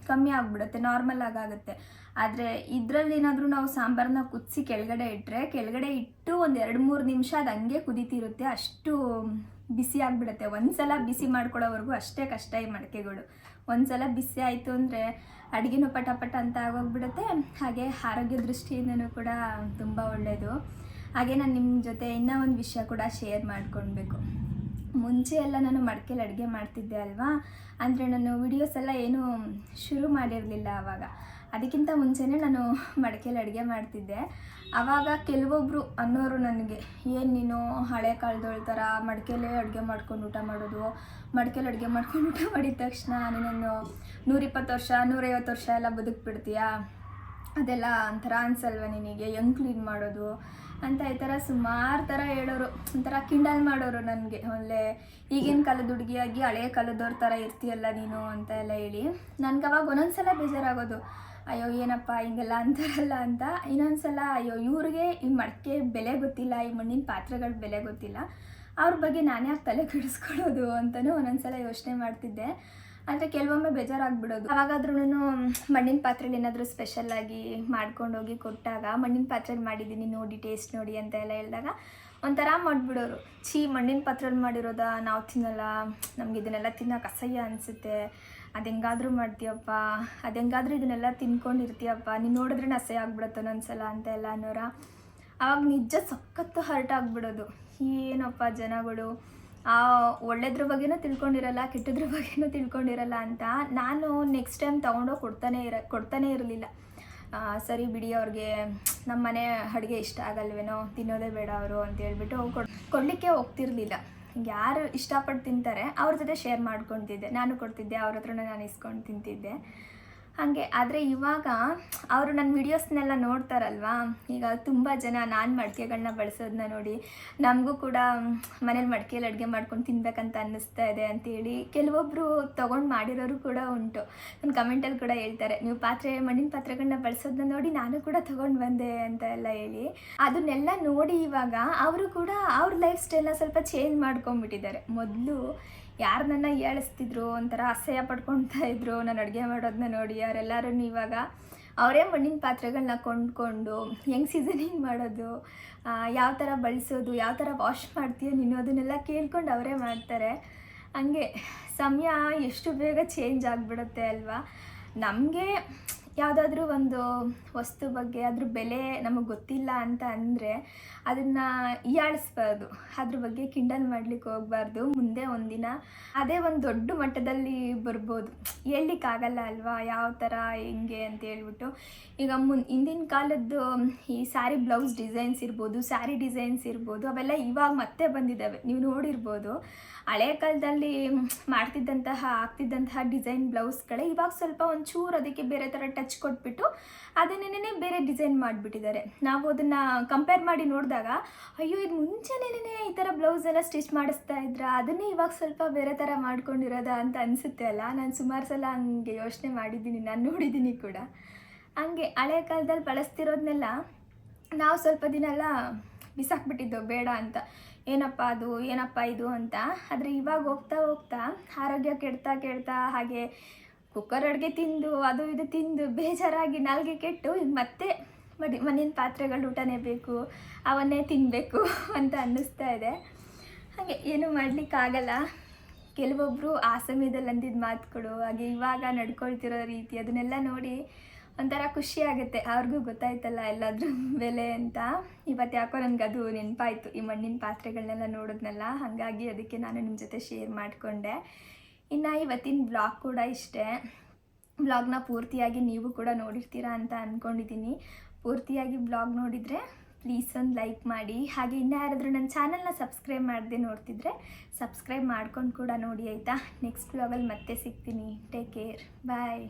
ಕಮ್ಮಿ ಆಗಿಬಿಡುತ್ತೆ, ನಾರ್ಮಲ್ ಆಗುತ್ತೆ ಆದರೆ ಇದರಲ್ಲಿ ಏನಾದರೂ ನಾವು ಸಾಂಬಾರನ್ನ ಕುದಿಸಿ ಕೆಳಗಡೆ ಇಟ್ಟರೆ ಕೆಳಗಡೆ ಇಟ್ಟು ಒಂದು ಎರಡು ಮೂರು ನಿಮಿಷ ಅದು ಹಂಗೆ ಕುದೀತಿರುತ್ತೆ. ಅಷ್ಟು ಬಿಸಿ ಆಗಿಬಿಡುತ್ತೆ. ಒಂದ್ಸಲ ಬಿಸಿ ಮಾಡ್ಕೊಳ್ಳೋವರೆಗೂ ಅಷ್ಟೇ ಕಷ್ಟ ಈ ಮಡಕೆಗಳು. ಒಂದ್ಸಲ ಬಿಸಿ ಆಯಿತು ಅಂದರೆ ಅಡುಗೆನೂ ಪಟ ಪಟ ಅಂತ ಆಗೋಗ್ಬಿಡುತ್ತೆ. ಹಾಗೆ ಆರೋಗ್ಯ ದೃಷ್ಟಿಯಿಂದನೂ ಕೂಡ ತುಂಬ ಒಳ್ಳೆಯದು ಹಾಗೆ ನಾನು ನಿಮ್ಮ ಜೊತೆ ಇನ್ನೂ ಒಂದು ವಿಷಯ ಕೂಡ ಶೇರ್ ಮಾಡ್ಕೊಳ್ಬೇಕು ಮುಂಚೆ ಎಲ್ಲ ನಾನು ಮಡಕೆಲಿ ಅಡುಗೆ ಮಾಡ್ತಿದ್ದೆ ಅಲ್ವಾ? ಅಂದರೆ ನಾನು ವಿಡಿಯೋಸ್ ಎಲ್ಲ ಏನೂ ಶುರು ಮಾಡಿರಲಿಲ್ಲ ಆವಾಗ ಅದಕ್ಕಿಂತ ಮುಂಚೆನೇ ನಾನು ಮಡಿಕೇಲಿ ಅಡುಗೆ ಮಾಡ್ತಿದ್ದೆ. ಆವಾಗ ಕೆಲವೊಬ್ಬರು ಅನ್ನೋರು ನನಗೆ, ಏನು ನೀನು ಹಳೆ ಕಾಲದೊಳ ಥರ ಮಡಿಕೆಲೇ ಅಡುಗೆ ಮಾಡ್ಕೊಂಡು ಊಟ ಮಾಡೋದು? ಮಡಿಕೇಲಿ ಅಡುಗೆ ಮಾಡ್ಕೊಂಡು ಊಟ ಮಾಡಿದ ತಕ್ಷಣ ನೀನನ್ನು ನೂರಿಪ್ಪತ್ತು ವರ್ಷ, ನೂರೈವತ್ತು ವರ್ಷ ಎಲ್ಲ ಬದುಕ್ಬಿಡ್ತೀಯಾ? ಅದೆಲ್ಲ ಒಂಥರ ಅನ್ಸಲ್ವ ನಿನಗೆ? ಯಂಗ್ ಕ್ಲೀನ್ ಮಾಡೋದು? ಅಂತ ಈ ಥರ ಸುಮಾರು ಥರ ಹೇಳೋರು, ಒಂಥರ ಕಿಂಡಲ್ ಮಾಡೋರು ನನಗೆ. ಒಳ್ಳೆ ಈಗಿನ ಕಾಲದ ಹುಡುಗಿಯಾಗಿ ಹಳೆಯ ಕಾಲದವ್ರ ಥರ ಇರ್ತೀಯಲ್ಲ ನೀನು ಅಂತ ಎಲ್ಲ ಹೇಳಿ ನನಗೆ ಅವಾಗ ಒಂದೊಂದು ಸಲ ಬೇಜಾರಾಗೋದು. ಅಯ್ಯೋ, ಏನಪ್ಪ ಹಿಂಗೆಲ್ಲ ಅಂತಾರಲ್ಲ ಅಂತ. ಇನ್ನೊಂದ್ಸಲ, ಅಯ್ಯೋ, ಇವ್ರಿಗೆ ಈ ಮಡಕೆ ಬೆಲೆ ಗೊತ್ತಿಲ್ಲ, ಈ ಮಣ್ಣಿನ ಪಾತ್ರೆಗಳ ಬೆಲೆ ಗೊತ್ತಿಲ್ಲ. ಅವ್ರ ಬಗ್ಗೆ ನಾನೇ ತಲೆ ಕೆಡಿಸ್ಕೊಳ್ಳೋದು ಅಂತಲೂ ಒಂದೊಂದ್ಸಲ ಯೋಚನೆ ಮಾಡ್ತಿದ್ದೆ. ಆದರೆ ಕೆಲವೊಮ್ಮೆ ಬೇಜಾರಾಗ್ಬಿಡೋದು. ಅವಾಗಾದ್ರೂ ಮಣ್ಣಿನ ಪಾತ್ರೆಲಿ ಏನಾದರೂ ಸ್ಪೆಷಲ್ಲಾಗಿ ಮಾಡ್ಕೊಂಡೋಗಿ ಕೊಟ್ಟಾಗ, ಮಣ್ಣಿನ ಪಾತ್ರೆಲಿ ಮಾಡಿದ್ದೀನಿ ನೋಡಿ ಟೇಸ್ಟ್ ನೋಡಿ ಅಂತ ಎಲ್ಲ ಹೇಳಿದಾಗ ಒಂಥರ ಮಾಡಿಬಿಡೋರು. ಛೀ, ಮಣ್ಣಿನ ಪಾತ್ರೆಲಿ ಮಾಡಿರೋದಾ? ನಾವು ತಿನ್ನಲ್ಲ. ನಮ್ಗೆ ಇದನ್ನೆಲ್ಲ ತಿನ್ನೋಕೆ ಅಸಹ್ಯ ಅನಿಸುತ್ತೆ. ಅದು ಮಾಡ್ತೀಯಪ್ಪ ಅದು ಹೆಂಗಾದ್ರೂ ಇದನ್ನೆಲ್ಲ ತಿನ್ಕೊಂಡಿರ್ತೀಯಪ್ಪ, ನೀನು ನೋಡಿದ್ರೆ ಅಸಹ್ಯ ಆಗ್ಬಿಡುತ್ತೆ ಒಂದೊಂದ್ಸಲ ಅಂತ ಎಲ್ಲ ಅನ್ನೋರ. ಆವಾಗ ನಿಜ ಸಖತ್ತು ಹರ್ಟ್ ಆಗಿಬಿಡೋದು. ಏನಪ್ಪ ಜನಗಳು, ಆ ಒಳ್ಳೇದ್ರ ಬಗ್ಗೆನೂ ತಿಳ್ಕೊಂಡಿರಲ್ಲ, ಕೆಟ್ಟದ್ರ ಬಗ್ಗೆನೂ ತಿಳ್ಕೊಂಡಿರಲ್ಲ ಅಂತ ನಾನು ನೆಕ್ಸ್ಟ್ ಟೈಮ್ ತೊಗೊಂಡೋಗಿ ಕೊಡ್ತಾನೆ ಇರ, ಕೊಡ್ತಾನೆ ಇರಲಿಲ್ಲ. ಸರಿ ಬಿಡಿ ಅವ್ರಿಗೆ ನಮ್ಮ ಮನೆ ಅಡುಗೆ ಇಷ್ಟ ಆಗಲ್ವೇನೋ, ತಿನ್ನೋದೇ ಬೇಡ ಅವರು ಅಂತ ಹೇಳ್ಬಿಟ್ಟು ಕೊಡ್, ಕೊಡಲಿಕ್ಕೆ ಹೋಗ್ತಿರ್ಲಿಲ್ಲ. ಯಾರು ಇಷ್ಟಪಟ್ಟು ತಿಂತಾರೆ ಅವ್ರ ಜೊತೆ ಶೇರ್ ಮಾಡ್ಕೊತಿದ್ದೆ. ನಾನು ಕೊಡ್ತಿದ್ದೆ ಅವ್ರ ಹತ್ರನೇ ನಾನು ಇಸ್ಕೊಂಡು ತಿಂತಿದ್ದೆ. ಹಾಗೆ, ಆದರೆ ಇವಾಗ ಅವರು ನನ್ನ ವಿಡಿಯೋಸ್ನೆಲ್ಲ ನೋಡ್ತಾರಲ್ವಾ? ಈಗ ತುಂಬ ಜನ ನಾನು ಮಡಿಕೆಗಳನ್ನ ಬಳಸೋದನ್ನ ನೋಡಿ ನಮಗೂ ಕೂಡ ಮನೇಲಿ ಮಡಿಕೆಯಲ್ಲಿ ಅಡುಗೆ ಮಾಡ್ಕೊಂಡು ತಿನ್ಬೇಕಂತ ಅನ್ನಿಸ್ತಾ ಇದೆ ಅಂತೇಳಿ ಕೆಲವೊಬ್ಬರು ತೊಗೊಂಡು ಮಾಡಿರೋರು ಕೂಡ ಉಂಟು. ನನ್ನ ಕಮೆಂಟಲ್ಲಿ ಕೂಡ ಹೇಳ್ತಾರೆ, ನೀವು ಪಾತ್ರೆ, ಮಣ್ಣಿನ ಪಾತ್ರೆಗಳನ್ನ ಬಳಸೋದನ್ನ ನೋಡಿ ನಾನು ಕೂಡ ತೊಗೊಂಡು ಬಂದೆ ಅಂತ ಎಲ್ಲ ಹೇಳಿ. ಅದನ್ನೆಲ್ಲ ನೋಡಿ ಇವಾಗ ಅವರು ಕೂಡ ಅವ್ರ ಲೈಫ್ ಸ್ಟೈಲ್ನ ಸ್ವಲ್ಪ ಚೇಂಜ್ ಮಾಡ್ಕೊಂಡ್ಬಿಟ್ಟಿದ್ದಾರೆ. ಮೊದಲು ಯಾರು ನನ್ನ ಏಳಿಸ್ತಿದ್ರು ಒಂಥರ ಅಸಹ್ಯ ಪಡ್ಕೊಳ್ತಾ ಇದ್ರು, ನಾನು ಅಡುಗೆ ಮಾಡೋದನ್ನ ನೋಡಿ ಅವರೆಲ್ಲರೂ ಇವಾಗ ಅವರೇ ಮಣ್ಣಿನ ಪಾತ್ರೆಗಳನ್ನ ಕೊಂಡ್ಕೊಂಡು ಹೆಂಗ್ ಸೀಸನಿಂಗ್ ಮಾಡೋದು ಯಾವ ಥರ ಬಳಸೋದು, ಯಾವ ಥರ ವಾಶ್ ಮಾಡ್ತೀಯೋ ನೀನು ಅದನ್ನೆಲ್ಲ ಕೇಳ್ಕೊಂಡು ಅವರೇ ಮಾಡ್ತಾರೆ. ಹಂಗೆ ಸಮಯ ಎಷ್ಟು ಬೇಗ ಚೇಂಜ್ ಆಗಿಬಿಡುತ್ತೆ ಅಲ್ವಾ? ನಮಗೆ ಯಾವುದಾದ್ರೂ ಒಂದು ವಸ್ತು ಬಗ್ಗೆ, ಅದ್ರ ಬೆಲೆ ನಮಗೆ ಗೊತ್ತಿಲ್ಲ ಅಂತ ಅಂದರೆ ಅದನ್ನು ಹೀಯಾಳಿಸ್ಬಾರ್ದು ಅದ್ರ ಬಗ್ಗೆ ಕಿಂಡಲ್ ಮಾಡ್ಲಿಕ್ಕೆ ಹೋಗ್ಬಾರ್ದು. ಮುಂದೆ ಒಂದಿನ ಅದೇ ಒಂದು ದೊಡ್ಡ ಮಟ್ಟದಲ್ಲಿ ಬರ್ಬೋದು. ಹೇಳಲಿಕ್ಕಾಗಲ್ಲ ಅಲ್ವಾ? ಯಾವ ಥರ ಹೆಂಗೆ ಅಂತ ಹೇಳ್ಬಿಟ್ಟು. ಈಗ ಮುನ್, ಹಿಂದಿನ ಕಾಲದ್ದು ಈ ಸ್ಯಾರಿ ಬ್ಲೌಸ್ ಡಿಸೈನ್ಸ್ ಇರ್ಬೋದು ಸ್ಯಾರಿ ಡಿಸೈನ್ಸ್ ಇರ್ಬೋದು, ಅವೆಲ್ಲ ಇವಾಗ ಮತ್ತೆ ಬಂದಿದ್ದಾವೆ ನೀವು ನೋಡಿರ್ಬೋದು. ಹಳೆ ಕಾಲದಲ್ಲಿ ಮಾಡ್ತಿದ್ದಂತಹ ಆಗ್ತಿದ್ದಂತಹ ಡಿಸೈನ್ ಬ್ಲೌಸ್ಗಳೇ ಇವಾಗ ಸ್ವಲ್ಪ ಒಂಚೂರು ಅದಕ್ಕೆ ಬೇರೆ ಥರ ಟಚ್ ಕೊಟ್ಬಿಟ್ಟು ಅದನ್ನೇ ಬೇರೆ ಡಿಸೈನ್ ಮಾಡಿಬಿಟ್ಟಿದ್ದಾರೆ. ನಾವು ಅದನ್ನು ಕಂಪೇರ್ ಮಾಡಿ ನೋಡಿದಾಗ, ಅಯ್ಯೋ, ಇದು ಮುಂಚೆನೇ ಈ ಥರ ಬ್ಲೌಸ್ ಎಲ್ಲ ಸ್ಟಿಚ್ ಮಾಡಿಸ್ತಾ ಇದ್ರ, ಅದನ್ನೇ ಇವಾಗ ಸ್ವಲ್ಪ ಬೇರೆ ಥರ ಮಾಡ್ಕೊಂಡಿರೋದಾ ಅಂತ ಅನಿಸುತ್ತೆ ಅಲ್ಲ? ನಾನು ಸುಮಾರು ಸಲ ಹಂಗೆ ಯೋಚನೆ ಮಾಡಿದ್ದೀನಿ, ನಾನು ನೋಡಿದ್ದೀನಿ ಕೂಡ. ಹಂಗೆ ಹಳೆ ಕಾಲದಲ್ಲಿ ಬಳಸ್ತಿರೋದನ್ನೆಲ್ಲ ನಾವು ಸ್ವಲ್ಪ ದಿನ ಎಲ್ಲ ಬಿಸಾಕ್ಬಿಟ್ಟಿದ್ದೆವು ಬೇಡ ಅಂತ. ಏನಪ್ಪ ಅದು, ಏನಪ್ಪ ಇದು ಅಂತ. ಆದರೆ ಇವಾಗ ಹೋಗ್ತಾ ಹೋಗ್ತಾ ಆರೋಗ್ಯ ಕೆಡ್ತಾ ಕೆಡ್ತಾ ಹಾಗೆ ಕುಕ್ಕರ್ ಅಡುಗೆ ತಿಂದು, ಅದು ಇದು ತಿಂದು ಬೇಜಾರಾಗಿ ನಾಲ್ಗೆ ಕೆಟ್ಟು ಮತ್ತೆ ಮಡಿ ಮನೆಯ ಪಾತ್ರೆಗಳು ಊಟನೇ ಬೇಕು, ಅವನ್ನೇ ತಿನ್ನಬೇಕು ಅಂತ ಅನ್ನಿಸ್ತಾ ಇದೆ. ಹಾಗೆ ಏನೂ ಮಾಡಲಿಕ್ಕಾಗಲ್ಲ. ಕೆಲವೊಬ್ಬರು ಆ ಸಮಯದಲ್ಲಿ ಅಂದಿದ್ದ ಮಾತುಗಳು ಹಾಗೆ ಇವಾಗ ನಡ್ಕೊಳ್ತಿರೋ ರೀತಿ ಅದನ್ನೆಲ್ಲ ನೋಡಿ ಒಂಥರ ಖುಷಿ ಆಗುತ್ತೆ. ಅವ್ರಿಗೂ ಗೊತ್ತಾಯ್ತಲ್ಲ ಎಲ್ಲಾದ್ರೂ ಬೆಲೆ ಅಂತ. ಇವತ್ತು ಯಾಕೋ ನನಗೆ ಅದು ನೆನಪಾಯಿತು. ಈ ಮಣ್ಣಿನ ಪಾತ್ರೆಗಳನ್ನೆಲ್ಲ ನೋಡಿದ್ನಲ್ಲ. ಹಾಗಾಗಿ ಅದಕ್ಕೆ ನಾನು ನಿಮ್ಮ ಜೊತೆ ಶೇರ್ ಮಾಡಿಕೊಂಡೆ. ಇನ್ನು ಇವತ್ತಿನ ಬ್ಲಾಗ್ ಕೂಡ ಇಷ್ಟೇ. ಬ್ಲಾಗ್ನ ಪೂರ್ತಿಯಾಗಿ ನೀವು ಕೂಡ ನೋಡಿರ್ತೀರಾ ಅಂತ ಅಂದ್ಕೊಂಡಿದ್ದೀನಿ ಪೂರ್ತಿಯಾಗಿ ಬ್ಲಾಗ್ ನೋಡಿದರೆ ಪ್ಲೀಸ್ ಒಂದು ಲೈಕ್ ಮಾಡಿ. ಹಾಗೆ ಇನ್ನು ಯಾರಾದರೂ ನನ್ನ ಚಾನಲ್ನ ಸಬ್ಸ್ಕ್ರೈಬ್ ಮಾಡದೆ ನೋಡ್ತಿದ್ರೆ ಸಬ್ಸ್ಕ್ರೈಬ್ ಮಾಡ್ಕೊಂಡು ಕೂಡ ನೋಡಿ ಆಯಿತಾ? ನೆಕ್ಸ್ಟ್ ಬ್ಲಾಗಲ್ಲಿ ಮತ್ತೆ ಸಿಗ್ತೀನಿ. Take care bye